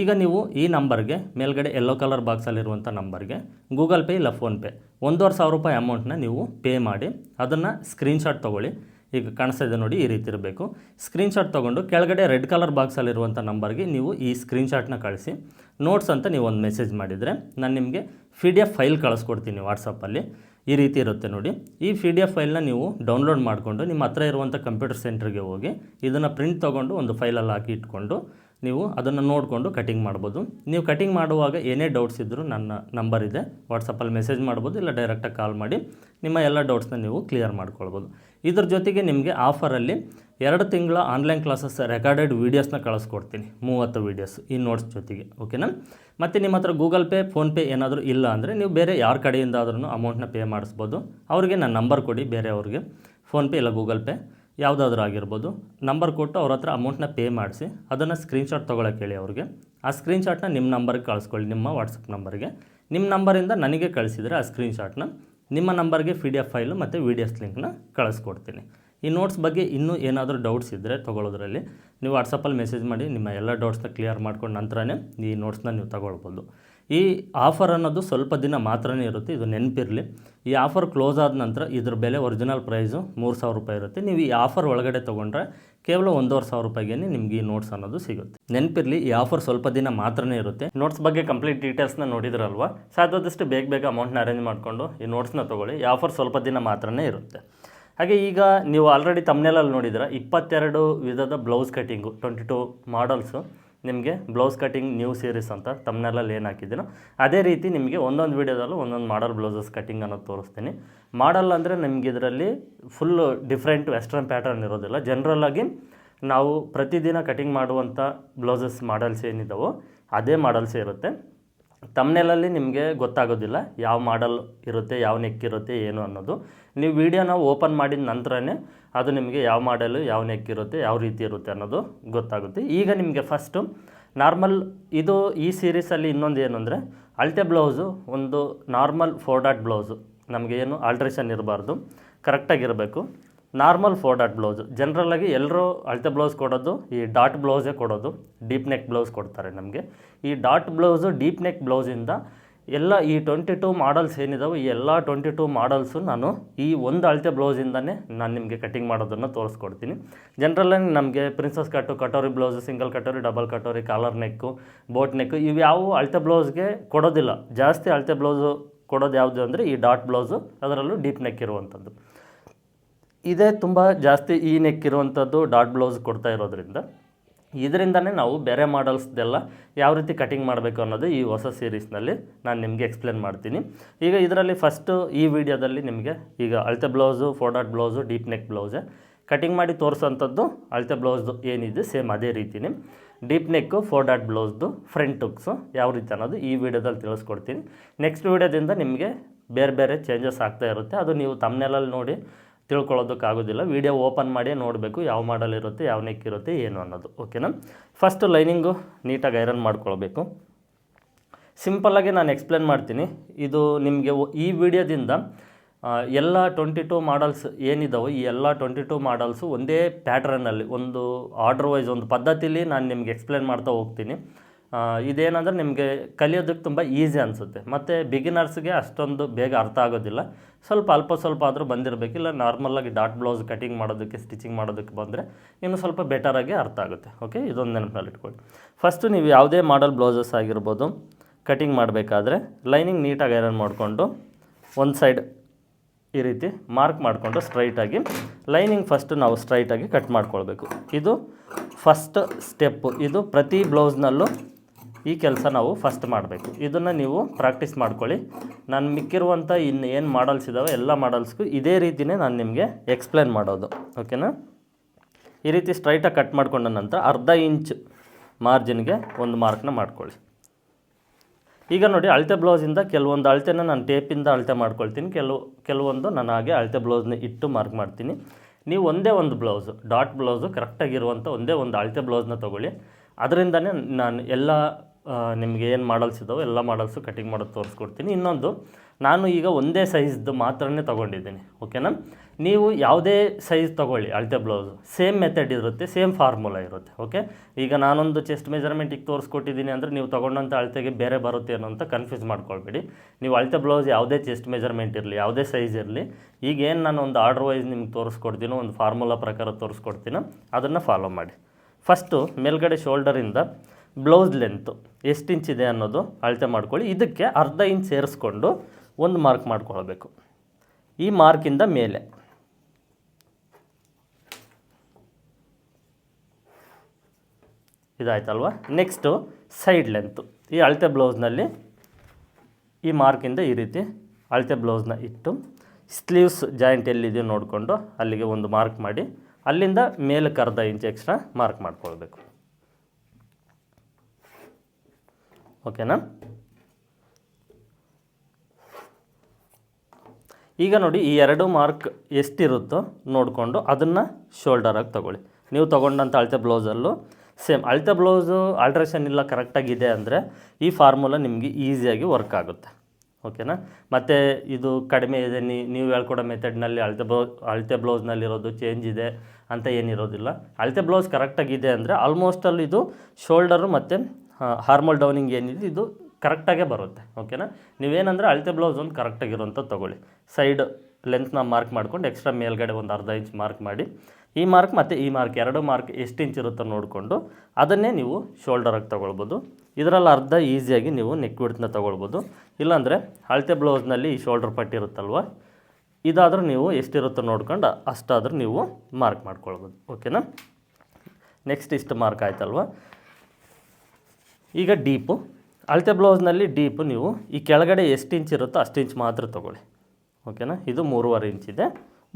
ಈಗ ನೀವು ಈ ನಂಬರ್ಗೆ ಮೇಲ್ಗಡೆ ಯೆಲ್ಲೋ ಕಲರ್ ಬಾಕ್ಸಲ್ಲಿರುವಂಥ ನಂಬರ್ಗೆ ಗೂಗಲ್ ಪೇ ಇಲ್ಲ ಫೋನ್ಪೇ ಒಂದೂವರೆ ಸಾವಿರ ರೂಪಾಯಿ ಅಮೌಂಟ್ನ ನೀವು ಪೇ ಮಾಡಿ ಅದನ್ನು ಸ್ಕ್ರೀನ್ಶಾಟ್ ತೊಗೊಳ್ಳಿ. ಈಗ ಕಾಣಿಸ್ತಾ ಇದೆ ನೋಡಿ ಈ ರೀತಿ ಇರಬೇಕು. ಸ್ಕ್ರೀನ್ಶಾಟ್ ತೊಗೊಂಡು ಕೆಳಗಡೆ ರೆಡ್ ಕಲರ್ ಬಾಕ್ಸಲ್ಲಿರುವಂಥ ನಂಬರ್ಗೆ ನೀವು ಈ ಸ್ಕ್ರೀನ್ಶಾಟ್ನ ಕಳಿಸಿ. ನೋಟ್ಸ್ ಅಂತ ನೀವು ಒಂದು ಮೆಸೇಜ್ ಮಾಡಿದರೆ ನಾನು ನಿಮಗೆ ಪಿ ಡಿ ಎಫ್ ಫೈಲ್ ಕಳಿಸ್ಕೊಡ್ತೀನಿ ವಾಟ್ಸಪ್ಪಲ್ಲಿ ಈ ರೀತಿ ಇರುತ್ತೆ ನೋಡಿ. ಈ ಪಿ ಡಿ ಎಫ್ ಫೈಲ್ನ ನೀವು ಡೌನ್ಲೋಡ್ ಮಾಡಿಕೊಂಡು ನಿಮ್ಮ ಹತ್ರ ಇರುವಂಥ ಕಂಪ್ಯೂಟರ್ ಸೆಂಟ್ರಿಗೆ ಹೋಗಿ ಇದನ್ನು ಪ್ರಿಂಟ್ ತೊಗೊಂಡು ಒಂದು ಫೈಲಲ್ಲಿ ಹಾಕಿ ಇಟ್ಕೊಂಡು ನೀವು ಅದನ್ನು ನೋಡಿಕೊಂಡು ಕಟಿಂಗ್ ಮಾಡ್ಬೋದು. ನೀವು ಕಟಿಂಗ್ ಮಾಡುವಾಗ ಏನೇ ಡೌಟ್ಸ್ ಇದ್ದರೂ ನನ್ನ ನಂಬರ್ ಇದೆ. ವಾಟ್ಸಪ್ಪಲ್ಲಿ ಮೆಸೇಜ್ ಮಾಡ್ಬೋದು, ಇಲ್ಲ ಡೈರೆಕ್ಟಾಗಿ ಕಾಲ್ ಮಾಡಿ. ನಿಮ್ಮ ಎಲ್ಲ ಡೌಟ್ಸ್ನ ನೀವು ಕ್ಲಿಯರ್ ಮಾಡ್ಕೊಳ್ಬೋದು. ಇದ್ರ ಜೊತೆಗೆ ನಿಮಗೆ ಆಫರಲ್ಲಿ ಎರಡು ತಿಂಗಳ ಆನ್ಲೈನ್ ಕ್ಲಾಸಸ್ ರೆಕಾರ್ಡೆಡ್ ವೀಡಿಯೋಸ್ನ ಕಳಿಸ್ಕೊಡ್ತೀನಿ. ಮೂವತ್ತು ವೀಡಿಯೋಸ್ ಈ ನೋಟ್ಸ್ ಜೊತೆಗೆ ಓಕೆನಾ ಮತ್ತು ನಿಮ್ಮ ಹತ್ರ ಗೂಗಲ್ ಪೇ ಫೋನ್ಪೇ ಏನಾದರೂ ಇಲ್ಲ ಅಂದರೆ ನೀವು ಬೇರೆ ಯಾರ ಕಡೆಯಿಂದ ಆದ್ರೂ ಅಮೌಂಟ್ನ ಪೇ ಮಾಡಿಸ್ಬೋದು. ಅವ್ರಿಗೆ ನನ್ನ ನಂಬರ್ ಕೊಡಿ ಬೇರೆ ಬೇರೆಯವ್ರಿಗೆ ಫೋನ್ಪೇ ಇಲ್ಲ ಗೂಗಲ್ ಪೇ ಯಾವುದಾದ್ರೂ ಆಗಿರ್ಬೋದು, ನಂಬರ್ ಕೊಟ್ಟು ಅವ್ರ ಹತ್ರ ಅಮೌಂಟ್ನ ಪೇ ಮಾಡಿಸಿ, ಅದನ್ನು ಸ್ಕ್ರೀನ್ಶಾಟ್ ತೊಗೊಳಕ್ಕೆ ಹೇಳಿ ಅವ್ರಿಗೆ. ಆ ಸ್ಕ್ರೀನ್ಶಾಟ್ನ ನಿಮ್ಮ ನಂಬರ್ಗೆ ಕಳಿಸ್ಕೊಳ್ಳಿ, ನಿಮ್ಮ ವಾಟ್ಸಪ್ ನಂಬರ್ಗೆ ನಿಮ್ಮ ನಂಬರಿಂದ ನನಗೆ ಕಳಿಸಿದರೆ ಆ ಸ್ಕ್ರೀನ್ಶಾಟ್ನ ನಿಮ್ಮ ನಂಬರ್ಗೆ ಪಿ ಡಿ ಎಫ್ ಫೈಲು ಮತ್ತು ವೀಡಿಯೋಸ್ ಲಿಂಕ್ನ ಕಳಿಸ್ಕೊಡ್ತೀನಿ. ಈ ನೋಟ್ಸ್ ಬಗ್ಗೆ ಇನ್ನೂ ಏನಾದರೂ ಡೌಟ್ಸ್ ಇದ್ದರೆ ತೊಗೊಳೋದ್ರಲ್ಲಿ, ನೀವು ವಾಟ್ಸಪ್ಪಲ್ಲಿ ಮೆಸೇಜ್ ಮಾಡಿ, ನಿಮ್ಮ ಎಲ್ಲ ಡೌಟ್ಸ್ನ ಕ್ಲಿಯರ್ ಮಾಡ್ಕೊಂಡು ನಂತರನೇ ಈ ನೋಟ್ಸ್ನ ನೀವು ತಗೊಳ್ಬೋದು. ಈ ಆಫರ್ ಅನ್ನೋದು ಸ್ವಲ್ಪ ದಿನ ಮಾತ್ರನೇ ಇರುತ್ತೆ, ಇದು ನೆನಪಿರಲಿ. ಈ ಆಫರ್ ಕ್ಲೋಸ್ ಆದ ನಂತರ ಇದ್ರ ಬೆಲೆ ಒರಿಜಿನಲ್ ಪ್ರೈಸು ಮೂರು ಸಾವಿರ ರೂಪಾಯಿ ಇರುತ್ತೆ. ನೀವು ಈ ಆಫರ್ ಒಳಗಡೆ ತೊಗೊಂಡ್ರೆ ಕೇವಲ ಒಂದೂವರೆ ಸಾವಿರ ರೂಪಾಯಿಗೆ ನಿಮ್ಗೆ ಈ ನೋಟ್ಸ್ ಅನ್ನೋದು ಸಿಗುತ್ತೆ. ನೆನಪಿರಲಿ, ಈ ಆಫರ್ ಸ್ವಲ್ಪ ದಿನ ಮಾತ್ರನೇ ಇರುತ್ತೆ. ನೋಟ್ಸ್ ಬಗ್ಗೆ ಕಂಪ್ಲೀಟ್ ಡೀಟೇಲ್ಸ್ನ ನೋಡಿದ್ರಲ್ವ? ಸಾಧ್ಯದಷ್ಟು ಬೇಗ ಬೇಗ ಅಮೌಂಟ್ನ ಅರೇಂಜ್ ಮಾಡಿಕೊಂಡು ಈ ನೋಟ್ಸ್ನ ತೊಗೊಳ್ಳಿ. ಈ ಆಫರ್ ಸ್ವಲ್ಪ ದಿನ ಮಾತ್ರನೇ ಇರುತ್ತೆ. ಹಾಗೆ ಈಗ ನೀವು ಆಲ್ರೆಡಿ ತಮ್ಮನೇಲಲ್ಲಿ ನೋಡಿದ್ರೆ ಇಪ್ಪತ್ತೆರಡು ವಿಧದ blouse cutting twenty two models ನಿಮಗೆ ಬ್ಲೌಸ್ ಕಟಿಂಗ್ ನ್ಯೂ ಸೀರೀಸ್ ಅಂತ ತಮ್ಮನೆಲ್ಲ ಏನು ಹಾಕಿದ್ದೀನೋ, ಅದೇ ರೀತಿ ನಿಮಗೆ ಒಂದೊಂದು ವೀಡಿಯೋದಲ್ಲೂ ಒಂದೊಂದು ಮಾಡಲ್ ಬ್ಲೌಸಸ್ ಕಟಿಂಗ್ ಅನ್ನೋದು ತೋರಿಸ್ತೀನಿ. ಮಾಡಲ್ ಅಂದರೆ ನಿಮಗೆ ಇದರಲ್ಲಿ ಫುಲ್ಲು ಡಿಫ್ರೆಂಟ್ ವೆಸ್ಟರ್ನ್ ಪ್ಯಾಟರ್ನ್ ಇರೋದಿಲ್ಲ. ಜನರಲ್ಲಾಗಿ ನಾವು ಪ್ರತಿದಿನ ಕಟಿಂಗ್ ಮಾಡುವಂಥ ಬ್ಲೌಸಸ್ ಮಾಡಲ್ಸ್ ಏನಿದಾವೋ, ಅದೇ ಮಾಡಲ್ಸೇ ಇರುತ್ತೆ. ತಮ್ನೆಲಲ್ಲಿ ನಿಮಗೆ ಗೊತ್ತಾಗೋದಿಲ್ಲ ಯಾವ ಮಾಡಲ್ ಇರುತ್ತೆ, ಯಾವ ನೆಕ್ ಇರುತ್ತೆ, ಏನು ಅನ್ನೋದು. ನೀವು ವಿಡಿಯೋನ ಓಪನ್ ಮಾಡಿದ ನಂತರನೇ ಅದು ನಿಮಗೆ ಯಾವ ಮಾಡಲು ಯಾವ ನೆಕ್ ಇರುತ್ತೆ, ಯಾವ ರೀತಿ ಇರುತ್ತೆ ಅನ್ನೋದು ಗೊತ್ತಾಗುತ್ತೆ. ಈಗ ನಿಮಗೆ ಫಸ್ಟು ನಾರ್ಮಲ್ ಇದು ಈ ಸೀರೀಸಲ್ಲಿ ಇನ್ನೊಂದು ಏನು ಅಂದರೆ, ಅಳತೆ ಬ್ಲೌಸು ಒಂದು ನಾರ್ಮಲ್ ಫೋರ್ ಡಾಟ್ ಬ್ಲೌಸು ನಮಗೆ ಏನು ಆಲ್ಟ್ರೇಷನ್ ಇರಬಾರ್ದು. ಕರೆಕ್ಟಾಗಿರಬೇಕು ನಾರ್ಮಲ್ ಫೋರ್ ಡಾಟ್ ಬ್ಲೌಸು. ಜನರಲ್ಲಾಗಿ ಎಲ್ಲರೂ ಅಳತೆ ಬ್ಲೌಸ್ ಕೊಡೋದು, ಈ ಡಾಟ್ ಬ್ಲೌಸೇ ಕೊಡೋದು, ಡೀಪ್ ನೆಕ್ ಬ್ಲೌಸ್ ಕೊಡ್ತಾರೆ ನಮಗೆ. ಈ ಡಾಟ್ ಬ್ಲೌಸು, ಡೀಪ್ ನೆಕ್ ಬ್ಲೌಸಿಂದ ಎಲ್ಲ ಈ ಟ್ವೆಂಟಿ ಟು ಮಾಡಲ್ಸ್ ಏನಿದಾವೆ, ಈ ಎಲ್ಲ ಟ್ವೆಂಟಿ ಟು ಮಾಡಲ್ಸು ನಾನು ಈ ಒಂದು ಅಳತೆ ಬ್ಲೌಸಿಂದನೇ ನಾನು ನಿಮಗೆ ಕಟಿಂಗ್ ಮಾಡೋದನ್ನು ತೋರಿಸ್ಕೊಡ್ತೀನಿ. ಜನರಲಾಗಿ ನಮಗೆ princess cut katori blouse single katori double katori collar neck boat neck ಇವು ಯಾವ ಅಳತೆ ಬ್ಲೌಸ್ಗೆ ಕೊಡೋದಿಲ್ಲ. ಜಾಸ್ತಿ ಅಳತೆ ಬ್ಲೌಸು ಕೊಡೋದು ಯಾವುದು ಅಂದರೆ ಈ ಡಾಟ್ ಬ್ಲೌಸು, ಅದರಲ್ಲೂ ಡೀಪ್ ನೆಕ್ ಇರುವಂಥದ್ದು. ಇದೇ ತುಂಬ ಜಾಸ್ತಿ ಈ ನೆಕ್ ಇರುವಂಥದ್ದು ಡಾಟ್ ಬ್ಲೌಸ್ ಕೊಡ್ತಾ ಇರೋದ್ರಿಂದ. ಇದರಿಂದನೇ ನಾವು ಬೇರೆ ಮಾಡಲ್ಸ್ದೆಲ್ಲ ಯಾವ ರೀತಿ ಕಟಿಂಗ್ ಮಾಡಬೇಕು ಅನ್ನೋದು ಈ ಹೊಸ ಸೀರೀಸ್ನಲ್ಲಿ ನಾನು ನಿಮಗೆ ಎಕ್ಸ್ಪ್ಲೇನ್ ಮಾಡ್ತೀನಿ. ಈಗ ಇದರಲ್ಲಿ ಫಸ್ಟು ಈ ವಿಡಿಯೋದಲ್ಲಿ ನಿಮಗೆ ಈಗ ಅಳತೆ blouse four dot blouse deep neck ಬ್ಲೌಸೆ cutting ಮಾಡಿ ತೋರಿಸೋಂಥದ್ದು ಅಳತೆ ಬ್ಲೌಸ್ದು ಏನಿದೆ ಸೇಮ್ ಅದೇ ರೀತಿನೇ. ಡೀಪ್ ನೆಕ್ಕು ಫೋರ್ ಡಾಟ್ ಬ್ಲೌಸ್ದು ಫ್ರಂಟ್ ಹುಕ್ಸು ಯಾವ ರೀತಿ ಅನ್ನೋದು ಈ ವಿಡಿಯೋದಲ್ಲಿ ತಿಳಿಸ್ಕೊಡ್ತೀನಿ. ನೆಕ್ಸ್ಟ್ ವಿಡಿಯೋದಿಂದ ನಿಮಗೆ ಬೇರೆ ಬೇರೆ ಚೇಂಜಸ್ ಆಗ್ತಾ ಇರುತ್ತೆ. ಅದು ನೀವು ತಮ್ಮನೆಲಲ್ಲಿ ನೋಡಿ ತಿಳ್ಕೊಳ್ಳೋದಕ್ಕಾಗೋದಿಲ್ಲ. ವಿಡಿಯೋ ಓಪನ್ ಮಾಡಿ ನೋಡಬೇಕು ಯಾವ ಮಾಡಲ್ ಇರುತ್ತೆ, ಯಾವ ನೆಕ್ ಇರುತ್ತೆ, ಏನು ಅನ್ನೋದು. ಓಕೆನಾ ಫಸ್ಟ್ ಲೈನಿಂಗು ನೀಟಾಗಿ ಐರನ್ ಮಾಡ್ಕೊಳ್ಬೇಕು. ಸಿಂಪಲ್ಲಾಗಿ ನಾನು ಎಕ್ಸ್ಪ್ಲೇನ್ ಮಾಡ್ತೀನಿ. ಇದು ನಿಮಗೆ ಈ ವಿಡಿಯೋದಿಂದ ಎಲ್ಲ ಟ್ವೆಂಟಿ ಟು ಮಾಡಲ್ಸ್ ಏನಿದ್ದಾವೋ ಈ ಎಲ್ಲ ಟ್ವೆಂಟಿ ಟು ಮಾಡಲ್ಸು ಒಂದೇ ಪ್ಯಾಟ್ರನಲ್ಲಿ ಒಂದು ಆರ್ಡರ್ ವೈಸ್ ಒಂದು ಪದ್ಧತಿಲಿ ನಾನು ನಿಮ್ಗೆ ಎಕ್ಸ್ಪ್ಲೇನ್ ಮಾಡ್ತಾ ಹೋಗ್ತೀನಿ. ಇದೇನಂದ್ರೆ ನಿಮಗೆ ಕಲಿಯೋದಕ್ಕೆ ತುಂಬ ಈಸಿ ಅನಿಸುತ್ತೆ. ಮತ್ತು ಬಿಗಿನರ್ಸ್ಗೆ ಅಷ್ಟೊಂದು ಬೇಗ ಅರ್ಥ ಆಗೋದಿಲ್ಲ. ಸ್ವಲ್ಪ ಅಲ್ಪ ಸ್ವಲ್ಪ ಆದರೂ ಬಂದಿರಬೇಕಿಲ್ಲ ನಾರ್ಮಲಾಗಿ ಡಾಟ್ ಬ್ಲೌಸ್ ಕಟಿಂಗ್ ಮಾಡೋದಕ್ಕೆ ಸ್ಟಿಚಿಂಗ್ ಮಾಡೋದಕ್ಕೆ ಬಂದರೆ ಇನ್ನು ಸ್ವಲ್ಪ ಬೆಟರಾಗಿ ಅರ್ಥ ಆಗುತ್ತೆ. ಓಕೆ ಇದೊಂದು ನೆನಪಿನಲ್ಲಿ ಇಟ್ಕೊಳ್ಳಿ. ಫಸ್ಟು ನೀವು ಯಾವುದೇ ಮಾಡಲ್ ಬ್ಲೌಸಸ್ ಆಗಿರ್ಬೋದು ಕಟಿಂಗ್ ಮಾಡಬೇಕಾದ್ರೆ ಲೈನಿಂಗ್ ನೀಟಾಗಿ ಐರನ್ ಮಾಡಿಕೊಂಡು ಒಂದು ಸೈಡ್ ಈ ರೀತಿ ಮಾರ್ಕ್ ಮಾಡಿಕೊಂಡು ಸ್ಟ್ರೈಟಾಗಿ ಲೈನಿಂಗ್ ಫಸ್ಟ್ ನಾವು ಸ್ಟ್ರೈಟಾಗಿ ಕಟ್ ಮಾಡ್ಕೊಳ್ಬೇಕು. ಇದು ಫಸ್ಟ್ ಸ್ಟೆಪ್ಪು ಇದು ಪ್ರತಿ ಬ್ಲೌಸ್ನಲ್ಲೂ ಈ ಕೆಲಸ ನಾವು ಫಸ್ಟ್ ಮಾಡಬೇಕು. ಇದನ್ನು ನೀವು ಪ್ರಾಕ್ಟೀಸ್ ಮಾಡ್ಕೊಳ್ಳಿ. ನಾನು ಮಿಕ್ಕಿರುವಂಥ ಇನ್ನು ಏನು ಮಾಡಲ್ಸ್ ಇದ್ದಾವೆ ಎಲ್ಲ ಮಾಡಲ್ಸ್ಗೂ ಇದೇ ರೀತಿಯೇ ನಾನು ನಿಮಗೆ ಎಕ್ಸ್ಪ್ಲೇನ್ ಮಾಡೋದು. ಓಕೆನಾ ಈ ರೀತಿ ಸ್ಟ್ರೈಟಾಗಿ ಕಟ್ ಮಾಡಿಕೊಂಡ ನಂತರ ಅರ್ಧ ಇಂಚ್ ಮಾರ್ಜಿನ್ಗೆ ಒಂದು ಮಾರ್ಕ್ನ ಮಾಡ್ಕೊಳ್ಳಿ. ಈಗ ನೋಡಿ ಅಳತೆ ಬ್ಲೌಸಿಂದ ಕೆಲವೊಂದು ಅಳತೆನ ನಾನು ಟೇಪಿಂದ ಅಳತೆ ಮಾಡ್ಕೊಳ್ತೀನಿ. ಕೆಲವು, ಕೆಲವೊಂದು ನಾನು ಹಾಗೆ ಅಳತೆ ಬ್ಲೌಸ್ನ ಇಟ್ಟು ಮಾರ್ಕ್ ಮಾಡ್ತೀನಿ. ನೀವು ಒಂದೇ ಒಂದು ಬ್ಲೌಸು ಡಾಟ್ ಬ್ಲೌಸು ಕರೆಕ್ಟಾಗಿರುವಂಥ ಒಂದೇ ಒಂದು ಅಳತೆ ಬ್ಲೌಸ್ನ ತೊಗೊಳ್ಳಿ. ಅದರಿಂದನೇ ನಾನು ಎಲ್ಲ ನಿಮಗೆ ಏನು ಮಾಡಲ್ಸ್ ಇದ್ದಾವೆ ಎಲ್ಲ ಮಾಡಲ್ಸು ಕಟಿಂಗ್ ಮಾಡೋದು ತೋರಿಸ್ಕೊಡ್ತೀನಿ. ಇನ್ನೊಂದು, ನಾನು ಈಗ ಒಂದೇ ಸೈಜ್ದು ಮಾತ್ರನೇ ತೊಗೊಂಡಿದ್ದೀನಿ ಓಕೆನಾ ನೀವು ಯಾವುದೇ ಸೈಜ್ ತೊಗೊಳ್ಳಿ, ಅಳತೆ ಬ್ಲೌಸು ಸೇಮ್ ಮೆಥಡ್ ಇರುತ್ತೆ ಸೇಮ್ ಫಾರ್ಮುಲಾ ಇರುತ್ತೆ ಓಕೆ ಈಗ ನಾನೊಂದು ಚೆಸ್ಟ್ ಮೆಜರ್ಮೆಂಟಿಗೆ ತೋರಿಸ್ಕೊಟ್ಟಿದ್ದೀನಿ ಅಂದರೆ ನೀವು ತೊಗೊಂಡಂಥ ಅಳತೆಗೆ ಬೇರೆ ಬರುತ್ತೆ ಅನ್ನೋ ಅಂತ ಕನ್ಫ್ಯೂಸ್ ಮಾಡ್ಕೊಳ್ಬೇಡಿ. ನೀವು ಅಳತೆ ಬ್ಲೌಸ್ ಯಾವುದೇ ಚೆಸ್ಟ್ ಮೆಜರ್ಮೆಂಟ್ ಇರಲಿ, ಯಾವುದೇ ಸೈಜ್ ಇರಲಿ, ಈಗ ಏನು ನಾನು ಒಂದು ಆರ್ಡರ್ ವೈಸ್ ನಿಮ್ಗೆ ತೋರಿಸ್ಕೊಡ್ತೀನೋ, ಒಂದು ಫಾರ್ಮುಲಾ ಪ್ರಕಾರ ತೋರಿಸ್ಕೊಡ್ತೀನೋ, ಅದನ್ನು ಫಾಲೋ ಮಾಡಿ. ಫಸ್ಟು ಮೇಲ್ಗಡೆ ಶೋಲ್ಡರಿಂದ ಬ್ಲೌಸ್ ಲೆಂತು ಎಷ್ಟು ಇಂಚ್ ಇದೆ ಅನ್ನೋದು ಅಳತೆ ಮಾಡ್ಕೊಳ್ಳಿ. ಇದಕ್ಕೆ ಅರ್ಧ ಇಂಚ್ ಸೇರಿಸ್ಕೊಂಡು ಒಂದು ಮಾರ್ಕ್ ಮಾಡ್ಕೊಳ್ಬೇಕು. ಈ ಮಾರ್ಕಿಂದ ಮೇಲೆ. ಇದಾಯ್ತಲ್ವ? ನೆಕ್ಸ್ಟು ಸೈಡ್ ಲೆಂತು ಈ ಅಳತೆ ಬ್ಲೌಸ್ನಲ್ಲಿ ಈ ಮಾರ್ಕಿಂದ ಈ ರೀತಿ ಅಳತೆ ಬ್ಲೌಸ್ನ ಇಟ್ಟು ಸ್ಲೀವ್ಸ್ ಜಾಯಿಂಟ್ ಎಲ್ಲಿದೆಯೋ ನೋಡಿಕೊಂಡು ಅಲ್ಲಿಗೆ ಒಂದು ಮಾರ್ಕ್ ಮಾಡಿ ಅಲ್ಲಿಂದ ಮೇಲಕ್ಕೆ ಅರ್ಧ ಇಂಚ್ ಎಕ್ಸ್ಟ್ರಾ ಮಾರ್ಕ್ ಮಾಡ್ಕೊಳ್ಬೇಕು. ಓಕೆನಾ? ಈಗ ನೋಡಿ ಈ ಎರಡು ಮಾರ್ಕ್ ಎಷ್ಟಿರುತ್ತೋ ನೋಡಿಕೊಂಡು ಅದನ್ನು ಶೋಲ್ಡರಾಗಿ ತಗೊಳ್ಳಿ. ನೀವು ತೊಗೊಂಡಂಥ ಅಳತೆ ಬ್ಲೌಸಲ್ಲೂ ಸೇಮ್ ಅಳತೆ ಬ್ಲೌಸು ಆಲ್ಟ್ರೇಷನ್ ಇಲ್ಲ ಕರೆಕ್ಟಾಗಿದೆ ಅಂದರೆ ಈ ಫಾರ್ಮುಲಾ ನಿಮಗೆ ಈಸಿಯಾಗಿ ವರ್ಕ್ ಆಗುತ್ತೆ. ಓಕೆನಾ? ಮತ್ತು ಇದು ಕಡಿಮೆ ಇದೆ ನೀವು ಹೇಳ್ಕೊಡೋ ಮೆಥಡ್ನಲ್ಲಿ ಅಳತೆ ಬ್ಲೌ ಅಳತೆ ಬ್ಲೌಸ್ನಲ್ಲಿರೋದು ಚೇಂಜ್ ಇದೆ ಅಂತ ಏನಿರೋದಿಲ್ಲ. ಅಳತೆ ಬ್ಲೌಸ್ ಕರೆಕ್ಟಾಗಿದೆ ಅಂದರೆ ಆಲ್ಮೋಸ್ಟ್ ಅಲ್ಲಿ ಇದು ಶೋಲ್ಡರು ಮತ್ತು ಹಾರ್ಮೋಲ್ ಡೌನಿಂಗ್ ಏನಿದೆ, ಇದು ಕರೆಕ್ಟಾಗೇ ಬರುತ್ತೆ ಓಕೆನಾ ನೀವೇನಂದರೆ ಅಳತೆ ಬ್ಲೌಸ್ ಒಂದು ಕರೆಕ್ಟಾಗಿರುವಂಥದ್ದು ತೊಗೊಳ್ಳಿ. ಸೈಡ್ ಲೆಂತ್ನ ಮಾರ್ಕ್ ಮಾಡ್ಕೊಂಡು ಎಕ್ಸ್ಟ್ರಾ ಮೇಲ್ಗಡೆ ಒಂದು ಅರ್ಧ ಇಂಚ್ ಮಾರ್ಕ್ ಮಾಡಿ. ಈ ಮಾರ್ಕ್ ಮತ್ತು ಈ ಮಾರ್ಕ್ ಎರಡು ಮಾರ್ಕ್ ಎಷ್ಟು ಇಂಚ್ ಇರುತ್ತೋ ನೋಡಿಕೊಂಡು ಅದನ್ನೇ ನೀವು ಶೋಲ್ಡರಾಗಿ ತೊಗೊಳ್ಬೋದು. ಇದರಲ್ಲಿ ಅರ್ಧ ಈಸಿಯಾಗಿ ನೀವು ನೆಕ್ ವಿಡ್ತನ್ನ ತೊಗೊಳ್ಬೋದು. ಇಲ್ಲಾಂದರೆ ಅಳತೆ ಬ್ಲೌಸ್ನಲ್ಲಿ ಈ ಶೋಲ್ಡರ್ ಪಟ್ಟಿ ಇರುತ್ತಲ್ವ? ಇದಾದರೂ ನೀವು ಎಷ್ಟಿರುತ್ತೋ ನೋಡ್ಕೊಂಡು ಅಷ್ಟಾದರೂ ನೀವು ಮಾರ್ಕ್ ಮಾಡ್ಕೊಳ್ಬೋದು ಓಕೆನಾ ನೆಕ್ಸ್ಟ್ ಇಷ್ಟು ಮಾರ್ಕ್ ಆಯ್ತಲ್ವ? ಈಗ ಡೀಪು. ಅಳತೆ ಬ್ಲೌಸ್ನಲ್ಲಿ ಡೀಪು ನೀವು. ಈ ಕೆಳಗಡೆ ಎಷ್ಟು ಇಂಚ್ ಇರುತ್ತೋ ಅಷ್ಟು ಇಂಚ್ ಮಾತ್ರ ತೊಗೊಳ್ಳಿ. ಓಕೆನಾ? ಇದು ಮೂರುವರೆ ಇಂಚ್ ಇದೆ.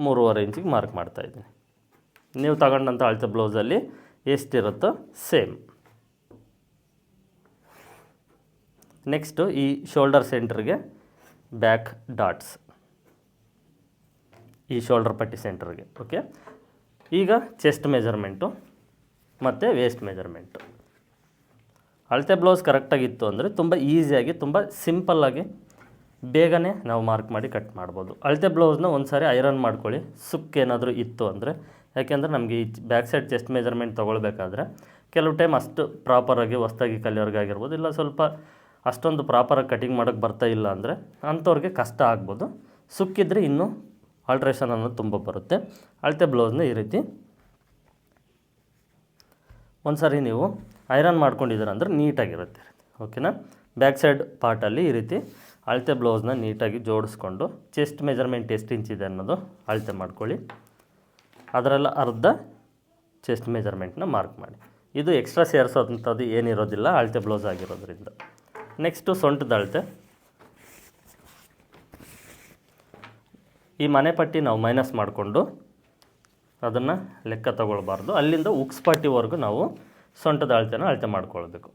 ಮೂರುವರೆ ಇಂಚಿಗೆ ಮಾರ್ಕ್ ಮಾಡ್ತಾ ಇದ್ದೀನಿ. ನೀವು ತಗೊಂಡಂಥ ಅಳತೆ ಬ್ಲೌಸಲ್ಲಿ ಎಷ್ಟಿರುತ್ತೋ ಸೇಮ್. ನೆಕ್ಸ್ಟು ಈ ಶೋಲ್ಡರ್ ಸೆಂಟ್ರಿಗೆ ಬ್ಯಾಕ್ ಡಾಟ್ಸ್. ಈ ಶೋಲ್ಡರ್ ಪಟ್ಟಿ ಸೆಂಟ್ರಿಗೆ, ಓಕೆ? ಈಗ ಚೆಸ್ಟ್ ಮೆಜರ್ಮೆಂಟು ಮತ್ತು ವೇಸ್ಟ್ ಮೆಜರ್ಮೆಂಟು. ಅಳತೆ ಬ್ಲೌಸ್ ಕರೆಕ್ಟಾಗಿತ್ತು ಅಂದರೆ ತುಂಬ ಈಸಿಯಾಗಿ, ತುಂಬ ಸಿಂಪಲ್ಲಾಗಿ ಬೇಗನೆ ನಾವು ಮಾರ್ಕ್ ಮಾಡಿ ಕಟ್ ಮಾಡ್ಬೋದು. ಅಳತೆ ಬ್ಲೌಸ್ನ ಒಂದು ಸಾರಿ ಐರನ್ ಮಾಡ್ಕೊಳ್ಳಿ. ಏನಾದರೂ ಇತ್ತು ಅಂದರೆ, ಯಾಕೆಂದರೆ ನಮಗೆ ಈ ಬ್ಯಾಕ್ ಸೈಡ್ ಚೆಸ್ಟ್ ಮೆಜರ್ಮೆಂಟ್ ತೊಗೊಳ್ಬೇಕಾದ್ರೆ ಕೆಲವು ಟೈಮ್ ಅಷ್ಟು ಪ್ರಾಪರಾಗಿ ಹೊಸ್ದಾಗಿ ಕಲಿಯೋರಿಗಾಗಿರ್ಬೋದು ಇಲ್ಲ ಸ್ವಲ್ಪ ಅಷ್ಟೊಂದು ಪ್ರಾಪರಾಗಿ ಕಟಿಂಗ್ ಮಾಡೋಕ್ಕೆ ಬರ್ತಾ ಇಲ್ಲ ಅಂದರೆ ಅಂಥವ್ರಿಗೆ ಕಷ್ಟ ಆಗ್ಬೋದು. ಸುಕ್ಕಿದ್ರೆ ಇನ್ನೂ ಆಲ್ಟ್ರೇಷನ್ ಅನ್ನೋದು ತುಂಬ ಬರುತ್ತೆ. ಅಳತೆ ಬ್ಲೌಸ್ನ ಈ ರೀತಿ ಒಂದು ಸಾರಿ ನೀವು ಐರನ್ ಮಾಡ್ಕೊಂಡಿದ್ದೀರ ಅಂದರೆ ನೀಟಾಗಿರುತ್ತೆ. ಓಕೆನಾ? ಬ್ಯಾಕ್ ಸೈಡ್ ಪಾರ್ಟಲ್ಲಿ ಈ ರೀತಿ ಅಳತೆ ಬ್ಲೌಸ್ನ ನೀಟಾಗಿ ಜೋಡಿಸ್ಕೊಂಡು ಚೆಸ್ಟ್ ಮೆಜರ್ಮೆಂಟ್ ಎಷ್ಟು ಇಂಚಿದೆ ಅನ್ನೋದು ಅಳತೆ ಮಾಡ್ಕೊಳ್ಳಿ. ಅದರಲ್ಲ ಅರ್ಧ ಚೆಸ್ಟ್ ಮೆಜರ್ಮೆಂಟ್ನ ಮಾರ್ಕ್ ಮಾಡಿ. ಇದು ಎಕ್ಸ್ಟ್ರಾ ಸೇರಿಸೋದಂಥದ್ದು ಏನಿರೋದಿಲ್ಲ, ಅಳತೆ ಬ್ಲೌಸ್ ಆಗಿರೋದ್ರಿಂದ. ನೆಕ್ಸ್ಟು ಸೊಂಟದ ಅಳತೆ. ಈ ಮನೆ ಪಟ್ಟಿ ನಾವು ಮೈನಸ್ ಮಾಡಿಕೊಂಡು ಅದನ್ನು ಲೆಕ್ಕ ತಗೊಳ್ಬಾರ್ದು. ಅಲ್ಲಿಂದ ಉಕ್ಸ್ ಪಟ್ಟಿವರೆಗೂ ನಾವು ಸೊಂಟದ ಅಳತೆನ ಅಳತೆ ಮಾಡ್ಕೊಳ್ಬೇಕು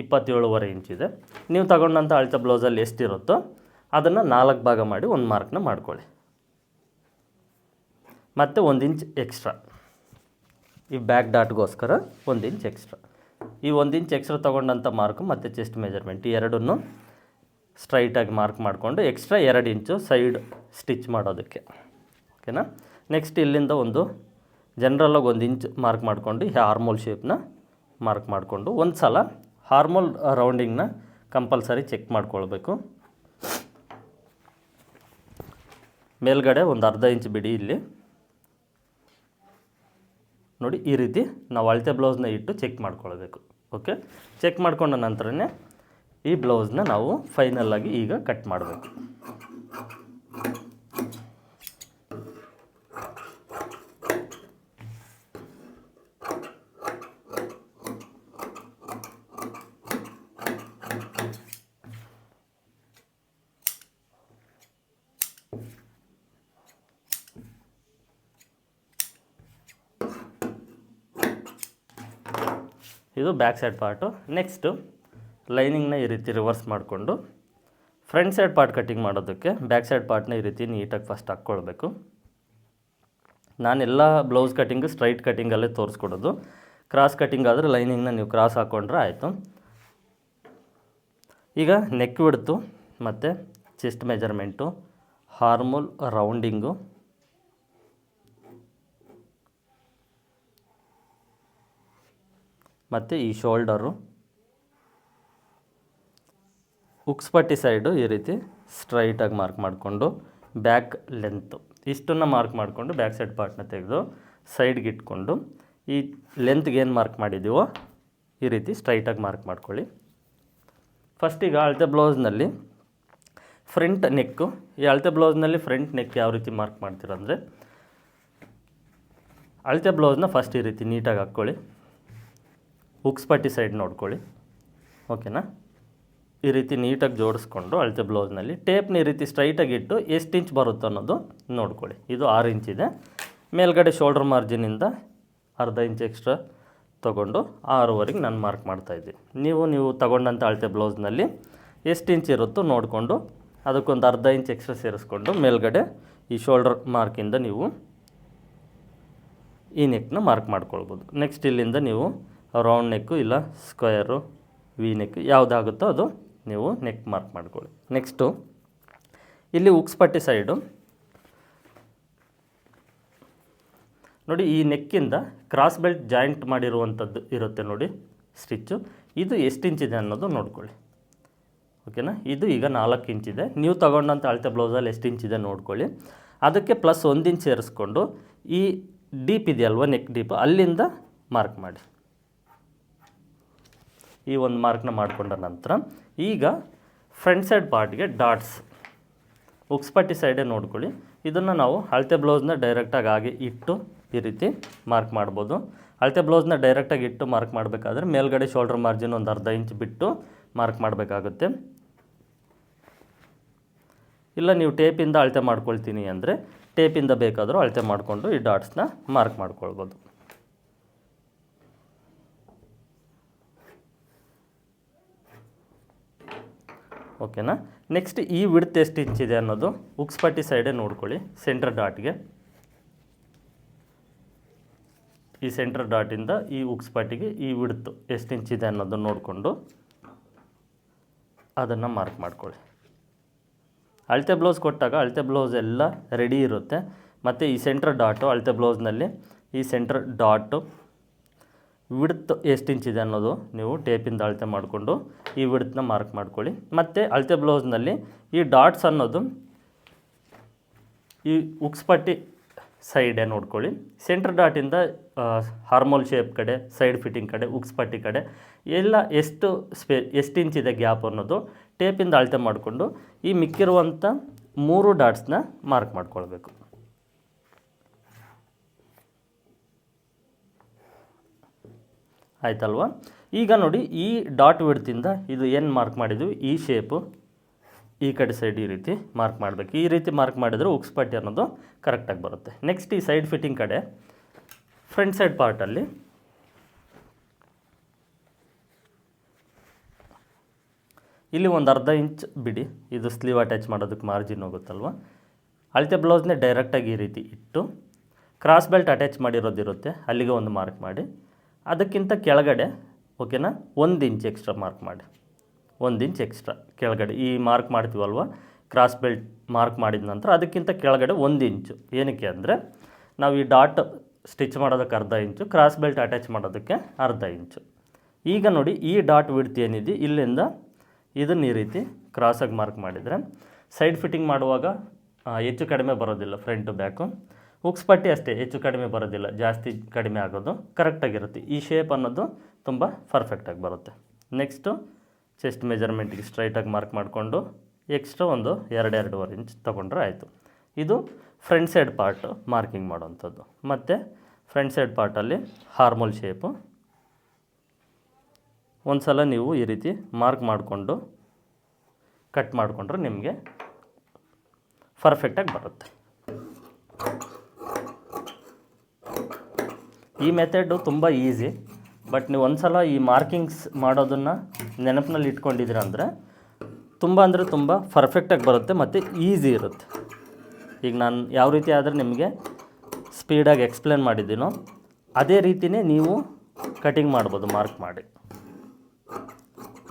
ಇಪ್ಪತ್ತೇಳುವರೆ ಇಂಚಿದೆ ನೀವು ತಗೊಂಡಂಥ ಅಳತೆ ಬ್ಲೌಸಲ್ಲಿ ಎಷ್ಟಿರುತ್ತೋ ಅದನ್ನು ನಾಲ್ಕು ಭಾಗ ಮಾಡಿ ಒಂದು ಮಾರ್ಕ್ನ ಮಾಡ್ಕೊಳ್ಳಿ. ಮತ್ತು ಒಂದು ಇಂಚ್ ಎಕ್ಸ್ಟ್ರಾ. ಈ ಬ್ಯಾಕ್ ಡಾಟ್ಗೋಸ್ಕರ ಒಂದು ಇಂಚ್ ಎಕ್ಸ್ಟ್ರಾ. ಈ ಒಂದು ಇಂಚ್ ಎಕ್ಸ್ಟ್ರಾ ತೊಗೊಂಡಂಥ ಮಾರ್ಕು ಮತ್ತು ಚೆಸ್ಟ್ ಮೆಜರ್ಮೆಂಟ್ ಎರಡನ್ನೂ ಸ್ಟ್ರೈಟಾಗಿ ಮಾರ್ಕ್ ಮಾಡಿಕೊಂಡು ಎಕ್ಸ್ಟ್ರಾ ಎರಡು ಇಂಚು ಸೈಡ್ ಸ್ಟಿಚ್ ಮಾಡೋದಕ್ಕೆ. ಓಕೆನಾ? ನೆಕ್ಸ್ಟ್ ಇಲ್ಲಿಂದ ಒಂದು ಜನ್ರಲಾಗಿ ಒಂದು ಇಂಚ್ ಮಾರ್ಕ್ ಮಾಡಿಕೊಂಡು ಈ ಹಾರ್ಮೋಲ್ ಶೇಪ್ನ ಮಾರ್ಕ್ ಮಾಡಿಕೊಂಡು ಒಂದು ಸಲ ಹಾರ್ಮೋಲ್ ರೌಂಡಿಂಗ್ನ ಕಂಪಲ್ಸರಿ ಚೆಕ್ ಮಾಡ್ಕೊಳ್ಬೇಕು. ಮೇಲ್ಗಡೆ ಒಂದು ಅರ್ಧ ಇಂಚ್ ಬಿಡಿ ಇಲ್ಲಿ. ನೋಡಿ ಈ ರೀತಿ ನಾವು ಅಳತೆ ಬ್ಲೌಸ್ನ ಇಟ್ಟು ಚೆಕ್ ಮಾಡ್ಕೊಳ್ಬೇಕು. ಓಕೆ ಚೆಕ್ ಮಾಡ್ಕೊಂಡ ನಂತರನೇ ಈ ಬ್ಲೌಸ್ನ ನಾವು ಫೈನಲ್ಲಾಗಿ ಈಗ ಕಟ್ ಮಾಡಬೇಕು. ಇದು ಬ್ಯಾಕ್ ಸೈಡ್ ಪಾರ್ಟು. ನೆಕ್ಸ್ಟು ಲೈನಿಂಗ್ನ ಈ ರೀತಿ ರಿವರ್ಸ್ ಮಾಡಿಕೊಂಡು ಫ್ರಂಟ್ ಸೈಡ್ ಪಾರ್ಟ್ ಕಟ್ಟಿಂಗ್ ಮಾಡೋದಕ್ಕೆ ಬ್ಯಾಕ್ ಸೈಡ್ ಪಾರ್ಟ್ನ ಈ ರೀತಿ ನೀಟಾಗಿ ಫಸ್ಟ್ ಹಾಕ್ಕೊಳ್ಬೇಕು. ನಾನೆಲ್ಲ ಬ್ಲೌಸ್ ಕಟ್ಟಿಂಗು ಸ್ಟ್ರೈಟ್ ಕಟ್ಟಿಂಗಲ್ಲೇ ತೋರಿಸ್ಕೊಡೋದು. ಕ್ರಾಸ್ ಕಟ್ಟಿಂಗ್ ಆದರೆ ಲೈನಿಂಗ್ನ ನೀವು ಕ್ರಾಸ್ ಹಾಕ್ಕೊಂಡ್ರೆ ಆಯಿತು. ಈಗ ನೆಕ್ ಬಿಡ್ತು ಮತ್ತು ಚೆಸ್ಟ್ ಮೆಜರ್ಮೆಂಟು ಹಾರ್ಮೋಲ್ ರೌಂಡಿಂಗು ಮತ್ತು ಈ ಶೋಲ್ಡರು. ಉಕ್ಸ್ಪಟ್ಟಿ ಸೈಡು ಈ ರೀತಿ ಸ್ಟ್ರೈಟಾಗಿ ಮಾರ್ಕ್ ಮಾಡಿಕೊಂಡು ಬ್ಯಾಕ್ ಲೆಂತು ಇಷ್ಟನ್ನು ಮಾರ್ಕ್ ಮಾಡಿಕೊಂಡು ಬ್ಯಾಕ್ ಸೈಡ್ ಪಾರ್ಟ್ನ ತೆಗೆದು ಸೈಡ್ಗೆ ಇಟ್ಕೊಂಡು ಈ ಲೆಂತ್ಗೆ ಏನು ಮಾರ್ಕ್ ಮಾಡಿದ್ದೀವೋ ಈ ರೀತಿ ಸ್ಟ್ರೈಟಾಗಿ ಮಾರ್ಕ್ ಮಾಡ್ಕೊಳ್ಳಿ. ಫಸ್ಟಿಗೆ ಅಳತೆ ಬ್ಲೌಸ್ನಲ್ಲಿ ಫ್ರಂಟ್ ನೆಕ್ಕು. ಈ ಅಳತೆ ಬ್ಲೌಸ್ನಲ್ಲಿ ಫ್ರಂಟ್ ನೆಕ್ ಯಾವ ರೀತಿ ಮಾರ್ಕ್ ಮಾಡ್ತೀರಂದರೆ ಅಳತೆ ಬ್ಲೌಸ್ನ ಫಸ್ಟ್ ಈ ರೀತಿ ನೀಟಾಗಿ ಹಾಕ್ಕೊಳ್ಳಿ. ಹುಕ್ಸ್ ಪಟ್ಟಿ ಸೈಡ್ ನೋಡ್ಕೊಳ್ಳಿ. ಓಕೆನಾ ಈ ರೀತಿ ನೀಟಾಗಿ ಜೋಡಿಸ್ಕೊಂಡು ಅಳತೆ ಬ್ಲೌಸ್ನಲ್ಲಿ ಟೇಪ್ನ ಈ ರೀತಿ ಸ್ಟ್ರೈಟಾಗಿ ಇಟ್ಟು ಎಷ್ಟು ಇಂಚ್ ಬರುತ್ತೆ ಅನ್ನೋದು ನೋಡ್ಕೊಳ್ಳಿ. ಇದು ಆರು ಇಂಚ್ ಇದೆ. ಮೇಲ್ಗಡೆ ಶೋಲ್ಡರ್ ಮಾರ್ಜಿನಿಂದ ಅರ್ಧ ಇಂಚ್ ಎಕ್ಸ್ಟ್ರಾ ತೊಗೊಂಡು ಆರೂವರೆಗೆ ನಾನು ಮಾರ್ಕ್ ಮಾಡ್ತಾಯಿದ್ದೀನಿ ನೀವು ನೀವು ತಗೊಂಡಂಥ ಅಳತೆ ಬ್ಲೌಸ್ನಲ್ಲಿ ಎಷ್ಟು ಇಂಚ್ ಇರುತ್ತೋ ನೋಡಿಕೊಂಡು ಅದಕ್ಕೊಂದು ಅರ್ಧ ಇಂಚ್ ಎಕ್ಸ್ಟ್ರಾ ಸೇರಿಸ್ಕೊಂಡು ಮೇಲ್ಗಡೆ ಈ ಶೋಲ್ಡರ್ ಮಾರ್ಕಿಂದ ನೀವು ಈ ನೆಕ್ನ ಮಾರ್ಕ್ ಮಾಡ್ಕೊಳ್ಬೋದು. ನೆಕ್ಸ್ಟ್ ಇಲ್ಲಿಂದ ನೀವು ರೌಂಡ್ ನೆಕ್ಕು ಇಲ್ಲ ಸ್ಕ್ವಯರು ವಿ ನೆಕ್ ಯಾವುದಾಗುತ್ತೋ ಅದು ನೀವು ನೆಕ್ ಮಾರ್ಕ್ ಮಾಡ್ಕೊಳ್ಳಿ. ನೆಕ್ಸ್ಟು ಇಲ್ಲಿ ಉಕ್ಸ್ ಪಟ್ಟಿ ಸೈಡು ನೋಡಿ, ಈ ನೆಕ್ಕಿಂದ ಕ್ರಾಸ್ ಬೆಲ್ಟ್ ಜಾಯಿಂಟ್ ಮಾಡಿರುವಂಥದ್ದು ಇರುತ್ತೆ ನೋಡಿ ಸ್ಟಿಚ್ಚು ಇದು ಎಷ್ಟು ಇಂಚಿದೆ ಅನ್ನೋದು ನೋಡ್ಕೊಳ್ಳಿ. ಓಕೆನಾ ಇದು ಈಗ ನಾಲ್ಕು ಇಂಚಿದೆ ನೀವು ತಗೊಂಡಂಥ ಅಳತೆ ಬ್ಲೌಸಲ್ಲಿ ಎಷ್ಟು ಇಂಚಿದೆ ನೋಡ್ಕೊಳ್ಳಿ. ಅದಕ್ಕೆ ಪ್ಲಸ್ ಒಂದು ಇಂಚ್ ಸೇರಿಸ್ಕೊಂಡು ಈ ಡೀಪ್ ಇದೆಯಲ್ವ ನೆಕ್ ಡೀಪ್ ಅಲ್ಲಿಂದ ಮಾರ್ಕ್ ಮಾಡಿ. ಈ ಒಂದು ಮಾರ್ಕ್ನ ಮಾಡಿಕೊಂಡ ನಂತರ ಈಗ ಫ್ರಂಟ್ ಸೈಡ್ ಪಾರ್ಟ್ಗೆ ಡಾಟ್ಸ್. ಉಕ್ಸ್ಪಟ್ಟಿ ಸೈಡೇ ನೋಡ್ಕೊಳ್ಳಿ. ಇದನ್ನು ನಾವು ಅಳತೆ ಬ್ಲೌಸ್ನ ಡೈರೆಕ್ಟಾಗಿ ಆಗಿ ಇಟ್ಟು ಈ ರೀತಿ ಮಾರ್ಕ್ ಮಾಡ್ಬೋದು. ಅಳತೆ ಬ್ಲೌಸ್ನ ಡೈರೆಕ್ಟಾಗಿ ಇಟ್ಟು ಮಾರ್ಕ್ ಮಾಡಬೇಕಾದ್ರೆ ಮೇಲ್ಗಡೆ ಶೋಲ್ಡ್ರ್ ಮಾರ್ಜಿನ್ ಒಂದು ಅರ್ಧ ಇಂಚ್ ಬಿಟ್ಟು ಮಾರ್ಕ್ ಮಾಡಬೇಕಾಗುತ್ತೆ. ಇಲ್ಲ ನೀವು ಟೇಪಿಂದ ಅಳತೆ ಮಾಡ್ಕೊಳ್ತೀನಿ ಅಂದರೆ ಟೇಪಿಂದ ಬೇಕಾದರೂ ಅಳತೆ ಮಾಡಿಕೊಂಡು ಈ ಡಾಟ್ಸ್ನ ಮಾರ್ಕ್ ಮಾಡ್ಕೊಳ್ಬೋದು. ಓಕೆನಾ? ನೆಕ್ಸ್ಟ್ ಈ ವಿಡ್ತ್ ಎಷ್ಟು ಇಂಚಿದೆ ಅನ್ನೋದು ಉಕ್ಸ್ಪಟ್ಟಿ ಸೈಡೇ ನೋಡ್ಕೊಳ್ಳಿ ಸೆಂಟ್ರ್ ಡಾಟ್ಗೆ ಈ ಸೆಂಟ್ರ್ ಡಾಟಿಂದ ಈ ಉಕ್ಸ್ಪಟ್ಟಿಗೆ ಈ ವಿಡ್ತು ಎಷ್ಟು ಇಂಚಿದೆ ಅನ್ನೋದನ್ನು ನೋಡಿಕೊಂಡು ಅದನ್ನು ಮಾರ್ಕ್ ಮಾಡ್ಕೊಳ್ಳಿ. ಅಳತೆ ಬ್ಲೌಸ್ ಕೊಟ್ಟಾಗ ಅಳತೆ ಬ್ಲೌಸ್ ಎಲ್ಲ ರೆಡಿ ಇರುತ್ತೆ. ಮತ್ತು ಈ ಸೆಂಟ್ರ್ ಡಾಟು ಅಳತೆ ಬ್ಲೌಸ್ನಲ್ಲಿ ಈ ಸೆಂಟ್ರ್ ಡಾಟು ವಿಡ್ತ್ ಎಷ್ಟು ಇಂಚಿದೆ ಅನ್ನೋದು ನೀವು ಟೇಪಿಂದ ಅಳತೆ ಮಾಡಿಕೊಂಡು ಈ ವಿಡ್ತ್ನ ಮಾರ್ಕ್ ಮಾಡ್ಕೊಳ್ಳಿ. ಮತ್ತು ಅಳತೆ ಬ್ಲೌಸ್ನಲ್ಲಿ ಈ ಡಾಟ್ಸ್ ಅನ್ನೋದು ಈ ಉಕ್ಸ್ಪಟ್ಟಿ ಸೈಡೆ ನೋಡ್ಕೊಳ್ಳಿ. ಸೆಂಟರ್ ಡಾಟಿಂದ ಹಾರ್ಮೋಲ್ ಶೇಪ್ ಕಡೆ, ಸೈಡ್ ಫಿಟ್ಟಿಂಗ್ ಕಡೆ ಉಕ್ಸ್ಪಟ್ಟಿ ಕಡೆ ಎಲ್ಲ ಎಷ್ಟು ಸ್ಪೇ, ಎಷ್ಟು ಇಂಚಿದೆ ಗ್ಯಾಪ್ ಅನ್ನೋದು ಟೇಪಿಂದ ಅಳತೆ ಮಾಡಿಕೊಂಡು ಈ ಮಿಕ್ಕಿರುವಂಥ ಮೂರು ಡಾಟ್ಸ್ನ ಮಾರ್ಕ್ ಮಾಡ್ಕೊಳ್ಬೇಕು. ಆಯ್ತಲ್ವಾ? ಈಗ ನೋಡಿ, ಈ ಡಾಟ್ ವಿಡ್ತಿಂದ ಇದು ಏನು ಮಾರ್ಕ್ ಮಾಡಿದ್ವಿ? ಈ ಶೇಪು ಈ ಕಡೆ ಸೈಡ್ ಈ ರೀತಿ ಮಾರ್ಕ್ ಮಾಡಬೇಕು. ಈ ರೀತಿ ಮಾರ್ಕ್ ಮಾಡಿದರೆ ಉಕ್ಸ್ಪಟ್ಟಿ ಅನ್ನೋದು ಕರೆಕ್ಟಾಗಿ ಬರುತ್ತೆ. ನೆಕ್ಸ್ಟ್ ಈ ಸೈಡ್ ಫಿಟ್ಟಿಂಗ್ ಕಡೆ ಫ್ರಂಟ್ ಸೈಡ್ ಪಾರ್ಟಲ್ಲಿ ಇಲ್ಲಿ ಒಂದು ಅರ್ಧ ಇಂಚ್ ಬಿಡಿ. ಇದು ಸ್ಲೀವ್ ಅಟ್ಯಾಚ್ ಮಾಡೋದಕ್ಕೆ ಮಾರ್ಜಿನ್ ಹೋಗುತ್ತಲ್ವ? ಅಳತೆ ಬ್ಲೌಸ್ನೇ ಡೈರೆಕ್ಟಾಗಿ ಈ ರೀತಿ ಇಟ್ಟು ಕ್ರಾಸ್ ಬೆಲ್ಟ್ ಅಟ್ಯಾಚ್ ಮಾಡಿರೋದಿರುತ್ತೆ. ಅಲ್ಲಿಗೆ ಒಂದು ಮಾರ್ಕ್ ಮಾಡಿ. ಅದಕ್ಕಿಂತ ಕೆಳಗಡೆ ಓಕೆನಾ ಒಂದು ಇಂಚ್ ಎಕ್ಸ್ಟ್ರಾ ಮಾರ್ಕ್ ಮಾಡಿ. ಒಂದು ಇಂಚ್ ಎಕ್ಸ್ಟ್ರಾ ಕೆಳಗಡೆ. ಈ ಮಾರ್ಕ್ ಮಾಡ್ತೀವಲ್ವ? ಕ್ರಾಸ್ ಬೆಲ್ಟ್ ಮಾರ್ಕ್ ಮಾಡಿದ ನಂತರ ಅದಕ್ಕಿಂತ ಕೆಳಗಡೆ ಒಂದು ಇಂಚು ಏನಕ್ಕೆ ಅಂದರೆ, ನಾವು ಈ ಡಾಟ್ ಸ್ಟಿಚ್ ಮಾಡೋದಕ್ಕೆ ಅರ್ಧ ಇಂಚು ಕ್ರಾಸ್ ಬೆಲ್ಟ್ ಅಟ್ಯಾಚ್ ಮಾಡೋದಕ್ಕೆ ಅರ್ಧ ಇಂಚು ಈಗ ನೋಡಿ, ಈ ಡಾಟ್ ವಿಡ್ತ್ ಏನಿದೆ? ಇಲ್ಲಿಂದ ಇದನ್ನ ಈ ರೀತಿ ಕ್ರಾಸಾಗಿ ಮಾರ್ಕ್ ಮಾಡಿದರೆ ಸೈಡ್ ಫಿಟ್ಟಿಂಗ್ ಮಾಡುವಾಗ ಹೆಚ್ಚು ಕಡಿಮೆ ಬರೋದಿಲ್ಲ ಫ್ರಂಟು ಬ್ಯಾಕು ಹುಕ್ಸ್ ಪಟ್ಟಿ ಅಷ್ಟೇ, ಹೆಚ್ಚು ಕಡಿಮೆ ಬರೋದಿಲ್ಲ, ಜಾಸ್ತಿ ಕಡಿಮೆ ಆಗೋದು ಕರೆಕ್ಟಾಗಿರುತ್ತೆ ಈ ಶೇಪ್ ಅನ್ನೋದು ತುಂಬ ಪರ್ಫೆಕ್ಟಾಗಿ ಬರುತ್ತೆ. ನೆಕ್ಸ್ಟು ಚೆಸ್ಟ್ ಮೆಜರ್ಮೆಂಟಿಗೆ ಸ್ಟ್ರೈಟಾಗಿ ಮಾರ್ಕ್ ಮಾಡಿಕೊಂಡು ಎಕ್ಸ್ಟ್ರಾ ಒಂದು ಎರಡು ಎರಡೂವರೆ ಇಂಚ್ ತೊಗೊಂಡ್ರೆ ಆಯಿತು. ಇದು ಫ್ರಂಟ್ ಸೈಡ್ ಪಾರ್ಟು ಮಾರ್ಕಿಂಗ್ ಮಾಡುವಂಥದ್ದು. ಮತ್ತು ಫ್ರಂಟ್ ಸೈಡ್ ಪಾರ್ಟಲ್ಲಿ ಹಾರ್ಮೋಲ್ ಶೇಪು ಒಂದು ಸಲ ನೀವು ಈ ರೀತಿ ಮಾರ್ಕ್ ಮಾಡಿಕೊಂಡು ಕಟ್ ಮಾಡಿಕೊಂಡ್ರೆ ನಿಮಗೆ ಪರ್ಫೆಕ್ಟಾಗಿ ಬರುತ್ತೆ. ಈ ಮೆಥಡು ತುಂಬ ಈಸಿ ಬಟ್ ನೀವು ಒಂದು ಸಲ ಈ ಮಾರ್ಕಿಂಗ್ಸ್ ಮಾಡೋದನ್ನು ನೆನಪಿನಲ್ಲಿ ಇಟ್ಕೊಂಡಿದ್ದೀರ ಅಂದರೆ ತುಂಬ ಅಂದರೆ ತುಂಬ ಪರ್ಫೆಕ್ಟಾಗಿ ಬರುತ್ತೆ ಮತ್ತು ಈಸಿ ಇರುತ್ತೆ. ಈಗ ನಾನು ಯಾವ ರೀತಿ ಆದರೆ ನಿಮಗೆ ಸ್ಪೀಡಾಗಿ ಎಕ್ಸ್ಪ್ಲೇನ್ ಮಾಡಿದ್ದೀನೋ, ಅದೇ ರೀತಿಯೇ ನೀವು ಕಟಿಂಗ್ ಮಾಡ್ಬೋದು ಮಾರ್ಕ್ ಮಾಡಿ.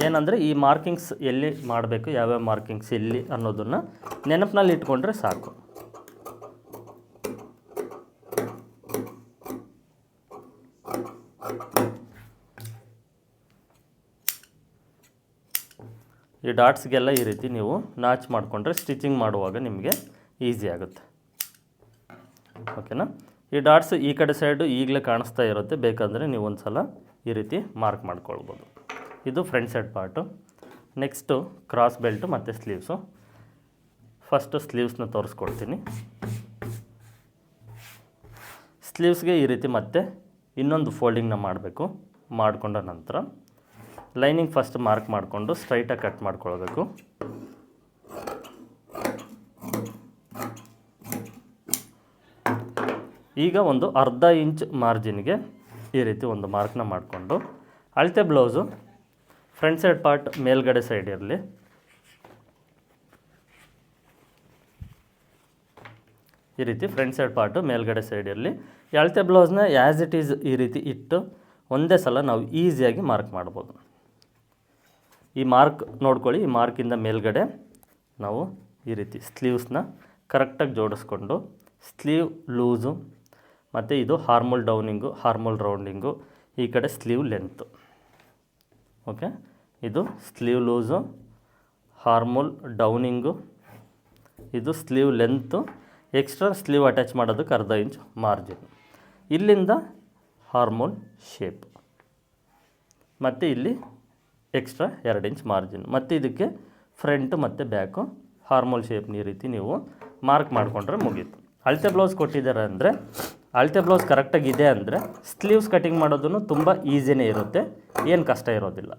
ಏನಂದರೆ ಈ ಮಾರ್ಕಿಂಗ್ಸ್ ಎಲ್ಲಿ ಮಾಡಬೇಕು, ಯಾವ್ಯಾವ ಮಾರ್ಕಿಂಗ್ಸ್ ಎಲ್ಲಿ ಅನ್ನೋದನ್ನು ನೆನಪಿನಲ್ಲಿ ಇಟ್ಕೊಂಡ್ರೆ ಸಾಕು. ಈ ಡಾಟ್ಸ್ಗೆಲ್ಲ ಈ ರೀತಿ ನೀವು ನಾಚ್ ಮಾಡಿಕೊಂಡ್ರೆ ಸ್ಟಿಚಿಂಗ್ ಮಾಡುವಾಗ ನಿಮಗೆ ಈಸಿ ಆಗುತ್ತೆ. ಓಕೆನಾ? ಈ ಡಾಟ್ಸ್ ಈ ಕಡೆ ಸೈಡು ಈಗಲೇ ಕಾಣಿಸ್ತಾ ಇರುತ್ತೆ. ಬೇಕಂದರೆ ನೀವು ಒಂದು ಸಲ ಈ ರೀತಿ ಮಾರ್ಕ್ ಮಾಡ್ಕೊಳ್ಬೋದು. ಇದು front side part. Next cross belt ಮತ್ತು ಸ್ಲೀವ್ಸು. ಫಸ್ಟು ಸ್ಲೀವ್ಸ್ನ ತೋರಿಸ್ಕೊಡ್ತೀನಿ. ಸ್ಲೀವ್ಸ್ಗೆ ಈ ರೀತಿ ಮತ್ತೆ ಇನ್ನೊಂದು ಫೋಲ್ಡಿಂಗ್ನ ಮಾಡಬೇಕು. ಮಾಡಿಕೊಂಡ ನಂತರ ಲೈನಿಂಗ್ ಫಸ್ಟ್ ಮಾರ್ಕ್ ಮಾಡಿಕೊಂಡು ಸ್ಟ್ರೈಟಾಗಿ ಕಟ್ ಮಾಡ್ಕೊಳ್ಬೇಕು. ಈಗ ಒಂದು ಅರ್ಧ ಇಂಚ್ ಮಾರ್ಜಿನ್ಗೆ ಈ ರೀತಿ ಒಂದು ಮಾರ್ಕ್ನ ಮಾಡಿಕೊಂಡು, ಅಳತೆ ಬ್ಲೌಸು ಫ್ರಂಟ್ ಸೈಡ್ ಪಾರ್ಟ್ ಮೇಲ್ಗಡೆ ಸೈಡ್ ಇರಲಿ. ಈ ರೀತಿ ಫ್ರಂಟ್ ಸೈಡ್ ಪಾರ್ಟು ಮೇಲ್ಗಡೆ ಸೈಡ್ ಇರಲಿ. ಎಳತೆ ಬ್ಲೌಸ್ನ ಆ್ಯಸ್ ಇಟ್ ಈಸ್ ಈ ರೀತಿ ಇಟ್ಟು ಒಂದೇ ಸಲ ನಾವು ಈಸಿಯಾಗಿ ಮಾರ್ಕ್ ಮಾಡ್ಬೋದು. ಈ ಮಾರ್ಕ್ ನೋಡ್ಕೊಳ್ಳಿ, ಈ ಮಾರ್ಕಿಂದ ಮೇಲ್ಗಡೆ ನಾವು ಈ ರೀತಿ ಸ್ಲೀವ್ಸ್ನ ಕರೆಕ್ಟಾಗಿ ಜೋಡಿಸ್ಕೊಂಡು ಸ್ಲೀವ್ ಲೂಸು ಮತ್ತು ಇದು ಹಾರ್ಮೋಲ್ ಡೌನಿಂಗು ಹಾರ್ಮೋಲ್ ರೌಂಡಿಂಗು ಈ ಕಡೆ ಸ್ಲೀವ್ ಲೆಂತು ಓಕೆ ಇದು ಸ್ಲೀವ್ ಲೂಸು ಹಾರ್ಮೋಲ್ ಡೌನಿಂಗು ಇದು sleeve length extra sleeve attach ಮಾಡೋದಕ್ಕೆ ಅರ್ಧ ಇಂಚ್ ಮಾರ್ಜಿನ್ ಇಲ್ಲಿಂದ ಹಾರ್ಮೋಲ್ ಶೇಪ್ ಮತ್ತು ಇಲ್ಲಿ ಎಕ್ಸ್ಟ್ರಾ ಎರಡು ಇಂಚ್ ಮಾರ್ಜಿನ್ ಮತ್ತು ಇದಕ್ಕೆ ಫ್ರಂಟ್ ಮತ್ತು ಬ್ಯಾಕು ಹಾರ್ಮೋಲ್ ಶೇಪ್ನ ಈ ರೀತಿ ನೀವು ಮಾರ್ಕ್ ಮಾಡಿಕೊಂಡ್ರೆ ಮುಗೀತು. ಅಳತೆ ಬ್ಲೌಸ್ ಕೊಟ್ಟಿದ್ದಾರೆ ಅಂದರೆ, ಅಳತೆ ಬ್ಲೌಸ್ ಕರೆಕ್ಟಾಗಿ ಇದೆ ಅಂದರೆ ಸ್ಲೀವ್ಸ್ ಕಟಿಂಗ್ ಮಾಡೋದನ್ನು ತುಂಬ ಈಸಿನೇ ಇರುತ್ತೆ. ಏನು ಕಷ್ಟ ಇರೋದಿಲ್ಲ.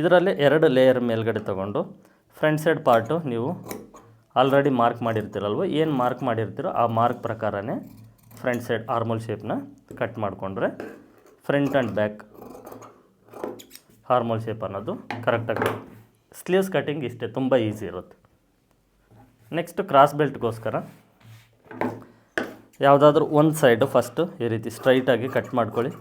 ಇದರಲ್ಲಿ ಎರಡು ಲೇಯರ್ ಮೇಲ್ಗಡೆ ತಗೊಂಡು ಫ್ರಂಟ್ ಸೈಡ್ ಪಾರ್ಟು ನೀವು ಆಲ್ರೆಡಿ ಮಾರ್ಕ್ ಮಾಡಿರ್ತೀರಲ್ವ? ಏನು ಮಾರ್ಕ್ ಮಾಡಿರ್ತೀರೋ ಆ ಮಾರ್ಕ್ ಪ್ರಕಾರನೇ ಫ್ರಂಟ್ ಸೈಡ್ ಆರ್ಮಲ್ ಶೇಪ್ನ ಕಟ್ ಮಾಡಿಕೊಂಡ್ರೆ front and back armhole shape ಅನ್ನೋದು ಕರೆಕ್ಟಾಗಿ ಸ್ಲೀವ್ಸ್ ಕಟಿಂಗ್ ಇಷ್ಟೇ, ತುಂಬ ಈಸಿ ಇರುತ್ತೆ. ನೆಕ್ಸ್ಟ್ ಕ್ರಾಸ್ ಬೆಲ್ಟ್ಗೋಸ್ಕರ ಯಾವುದಾದ್ರೂ ಒಂದು ಸೈಡು ಫಸ್ಟು ಈ ರೀತಿ ಸ್ಟ್ರೈಟಾಗಿ ಕಟ್ ಮಾಡ್ಕೊಳ್ಳಿ.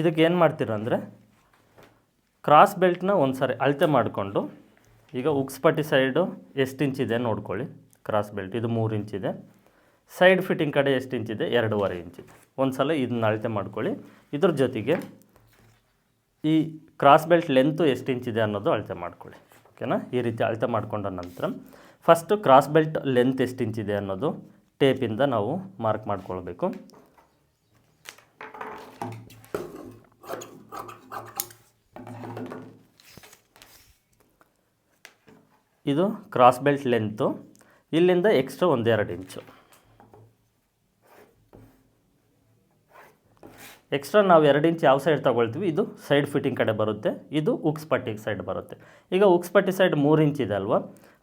ಇದಕ್ಕೆ ಏನು ಮಾಡ್ತೀರ ಅಂದರೆ ಕ್ರಾಸ್ ಬೆಲ್ಟ್ನ ಒಂದು ಸಾರಿ ಅಳತೆ ಮಾಡಿಕೊಂಡು, ಈಗ ಉಕ್ಸ್ಪಟ್ಟಿ ಸೈಡು ಎಷ್ಟು ಇಂಚಿದೆ ನೋಡ್ಕೊಳ್ಳಿ ಕ್ರಾಸ್ ಬೆಲ್ಟ್ ಇದು ಮೂರು ಇಂಚಿದೆ ಸೈಡ್ ಫಿಟ್ಟಿಂಗ್ ಕಡೆ ಎಷ್ಟು ಇಂಚಿದೆ ಎರಡೂವರೆ ಇಂಚಿದೆ ಒಂದು ಸಲ ಇದನ್ನ ಅಳತೆ ಮಾಡ್ಕೊಳ್ಳಿ. ಇದ್ರ ಜೊತೆಗೆ ಈ ಕ್ರಾಸ್ ಬೆಲ್ಟ್ ಲೆಂತು ಎಷ್ಟು ಇಂಚಿದೆ ಅನ್ನೋದು ಅಳತೆ ಮಾಡ್ಕೊಳ್ಳಿ. ಓಕೆನಾ ಈ ರೀತಿ ಅಳತೆ ಮಾಡಿಕೊಂಡ ನಂತರ ಫಸ್ಟು ಕ್ರಾಸ್ ಬೆಲ್ಟ್ ಲೆಂತ್ ಎಷ್ಟು ಇಂಚಿದೆ ಅನ್ನೋದು ಟೇಪಿಂದ ನಾವು ಮಾರ್ಕ್ ಮಾಡ್ಕೊಳ್ಬೇಕು. ಇದು ಕ್ರಾಸ್ ಬೆಲ್ಟ್ ಲೆಂತು ಇಲ್ಲಿಂದ ಎಕ್ಸ್ಟ್ರಾ ಒಂದೆರಡು ಇಂಚು ಎಕ್ಸ್ಟ್ರಾ ನಾವು ಎರಡು ಇಂಚ್ ಯಾವ ಸೈಡ್ ತೊಗೊಳ್ತೀವಿ? ಇದು ಸೈಡ್ ಫಿಟ್ಟಿಂಗ್ ಕಡೆ ಬರುತ್ತೆ. ಇದು ಉಕ್ಸ್ ಪಟ್ಟಿ ಸೈಡ್ ಬರುತ್ತೆ. ಈಗ ಉಕ್ಸ್ ಪಟ್ಟಿ ಸೈಡ್ ಮೂರು ಇಂಚ್ ಇದೆ ಅಲ್ವಾ?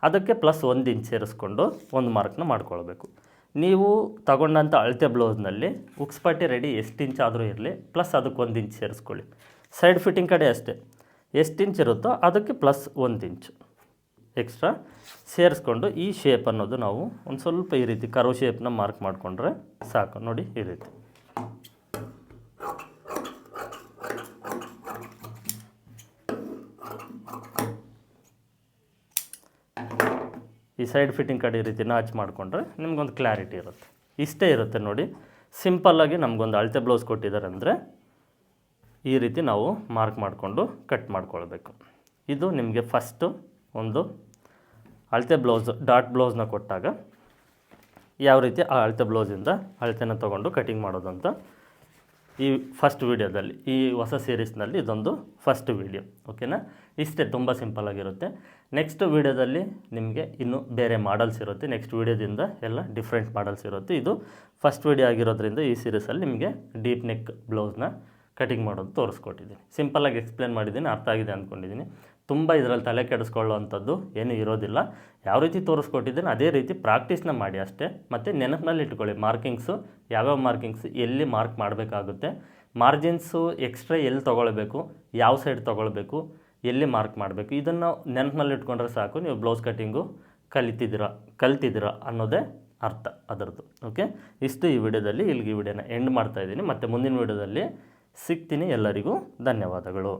ಅದಕ್ಕೆ ಪ್ಲಸ್ ಒಂದು ಇಂಚ್ ಸೇರಿಸ್ಕೊಂಡು ಒಂದು ಮಾರ್ಕ್ನ ಮಾಡ್ಕೊಳ್ಬೇಕು. ನೀವು ತಗೊಂಡಂಥ ಅಳತೆ ಬ್ಲೌಸ್ನಲ್ಲಿ ಉಕ್ಸ್ ಪಟ್ಟಿ ರೆಡಿ ಎಷ್ಟು ಇಂಚ್ ಆದರೂ ಇರಲಿ ಪ್ಲಸ್ ಅದಕ್ಕೆ ಒಂದು ಇಂಚ್ ಸೇರಿಸ್ಕೊಳ್ಳಿ. ಸೈಡ್ ಫಿಟ್ಟಿಂಗ್ ಕಡೆ ಅಷ್ಟೇ. ಎಷ್ಟು ಇಂಚ್ ಇರುತ್ತೋ ಅದಕ್ಕೆ ಪ್ಲಸ್ ಒಂದು ಇಂಚು ಎಕ್ಸ್ಟ್ರಾ ಸೇರಿಸ್ಕೊಂಡು ಈ ಶೇಪ್ ಅನ್ನೋದು ನಾವು ಒಂದು ಸ್ವಲ್ಪ ಈ ರೀತಿ ಕರೋ ಶೇಪ್ನ ಮಾರ್ಕ್ ಮಾಡಿಕೊಂಡ್ರೆ ಸಾಕು. ನೋಡಿ ಈ ರೀತಿ. ಈ ಸೈಡ್ ಫಿಟ್ಟಿಂಗ್ ಕಡೆ ಈ ರೀತಿ ನಾಚ್ ಮಾಡಿಕೊಂಡ್ರೆ ನಿಮಗೊಂದು ಕ್ಲಾರಿಟಿ ಇರುತ್ತೆ. ಇಷ್ಟೇ ಇರುತ್ತೆ ನೋಡಿ. ಸಿಂಪಲ್ಲಾಗಿ ನಮಗೊಂದು ಅಳತೆ ಬ್ಲೌಸ್ ಕೊಟ್ಟಿದ್ದಾರೆ ಅಂದರೆ ಈ ರೀತಿ ನಾವು ಮಾರ್ಕ್ ಮಾಡಿಕೊಂಡು ಕಟ್ ಮಾಡ್ಕೊಳ್ಬೇಕು. ಇದು ನಿಮಗೆ ಫಸ್ಟು ಒಂದು ಅಳತೆ ಬ್ಲೌಸ್, ಡಾಟ್ ಬ್ಲೌಸ್ನ ಕೊಟ್ಟಾಗ ಯಾವ ರೀತಿ ಆ ಅಳತೆ ಬ್ಲೌಸಿಂದ ಅಳತೆನ ತೊಗೊಂಡು ಕಟಿಂಗ್ ಮಾಡೋದು ಅಂತ ಈ ಫಸ್ಟ್ ವೀಡಿಯೋದಲ್ಲಿ ಈ ಹೊಸ ಸೀರೀಸ್ನಲ್ಲಿ ಇದೊಂದು ಫಸ್ಟ್ ವೀಡಿಯೋ ಓಕೆನಾ ಇಷ್ಟೇ, ತುಂಬ ಸಿಂಪಲ್ಲಾಗಿರುತ್ತೆ ನೆಕ್ಸ್ಟ್ ವೀಡಿಯೋದಲ್ಲಿ ನಿಮಗೆ ಇನ್ನೂ ಬೇರೆ ಮಾಡಲ್ಸ್ ಇರುತ್ತೆ. ನೆಕ್ಸ್ಟ್ ವೀಡಿಯೋದಿಂದ ಎಲ್ಲ ಡಿಫ್ರೆಂಟ್ ಮಾಡಲ್ಸ್ ಇರುತ್ತೆ. ಇದು ಫಸ್ಟ್ ವೀಡಿಯೋ ಆಗಿರೋದ್ರಿಂದ ಈ ಸೀರೀಸಲ್ಲಿ ನಿಮಗೆ ಡೀಪ್ ನೆಕ್ ಬ್ಲೌಸ್ನ ಕಟಿಂಗ್ ಮಾಡೋದು ತೋರಿಸ್ಕೊಟ್ಟಿದ್ದೀನಿ. ಸಿಂಪಲ್ಲಾಗಿ ಎಕ್ಸ್ಪ್ಲೇನ್ ಮಾಡಿದ್ದೀನಿ, ಅರ್ಥ ಆಗಿದೆ ಅಂದ್ಕೊಂಡಿದ್ದೀನಿ. ತುಂಬ ಇದರಲ್ಲಿ ತಲೆ ಕೆಡಿಸ್ಕೊಳ್ಳೋವಂಥದ್ದು ಏನೂ ಇರೋದಿಲ್ಲ. ಯಾವ ರೀತಿ ತೋರಿಸ್ಕೊಟ್ಟಿದ್ದೀನಿ, ಅದೇ ರೀತಿ ಪ್ರಾಕ್ಟೀಸ್ನ ಮಾಡಿ ಅಷ್ಟೇ. ಮತ್ತು ನೆನಪಿನಲ್ಲಿ ಇಟ್ಕೊಳ್ಳಿ, ಮಾರ್ಕಿಂಗ್ಸು, ಯಾವ್ಯಾವ ಮಾರ್ಕಿಂಗ್ಸ್ ಎಲ್ಲಿ ಮಾರ್ಕ್ ಮಾಡಬೇಕಾಗುತ್ತೆ, ಮಾರ್ಜಿನ್ಸು ಎಕ್ಸ್ಟ್ರಾ ಎಲ್ಲಿ ತೊಗೊಳ್ಬೇಕು, ಯಾವ ಸೈಡ್ ತೊಗೊಳ್ಬೇಕು, ಎಲ್ಲಿ ಮಾರ್ಕ್ ಮಾಡಬೇಕು, ಇದನ್ನು ನೆನಪಿನಲ್ಲಿ ಇಟ್ಕೊಂಡ್ರೆ ಸಾಕು, ನೀವು ಬ್ಲೌಸ್ ಕಟ್ಟಿಂಗು ಕಲಿತಿದ್ದೀರ, ಕಲ್ತಿದ್ದೀರ ಅನ್ನೋದೇ ಅರ್ಥ ಅದರದ್ದು, ಓಕೆ? ಇಷ್ಟು ಈ ವಿಡಿಯೋದಲ್ಲಿ, ಇಲ್ಲಿಗೆ ಈ ವಿಡಿಯೋನ ಎಂಡ್ ಮಾಡ್ತಾ ಇದ್ದೀನಿ. ಮತ್ತು ಮುಂದಿನ ವಿಡಿಯೋದಲ್ಲಿ ಸಿಗ್ತೀನಿ ಎಲ್ಲರಿಗೂ. ಧನ್ಯವಾದಗಳು.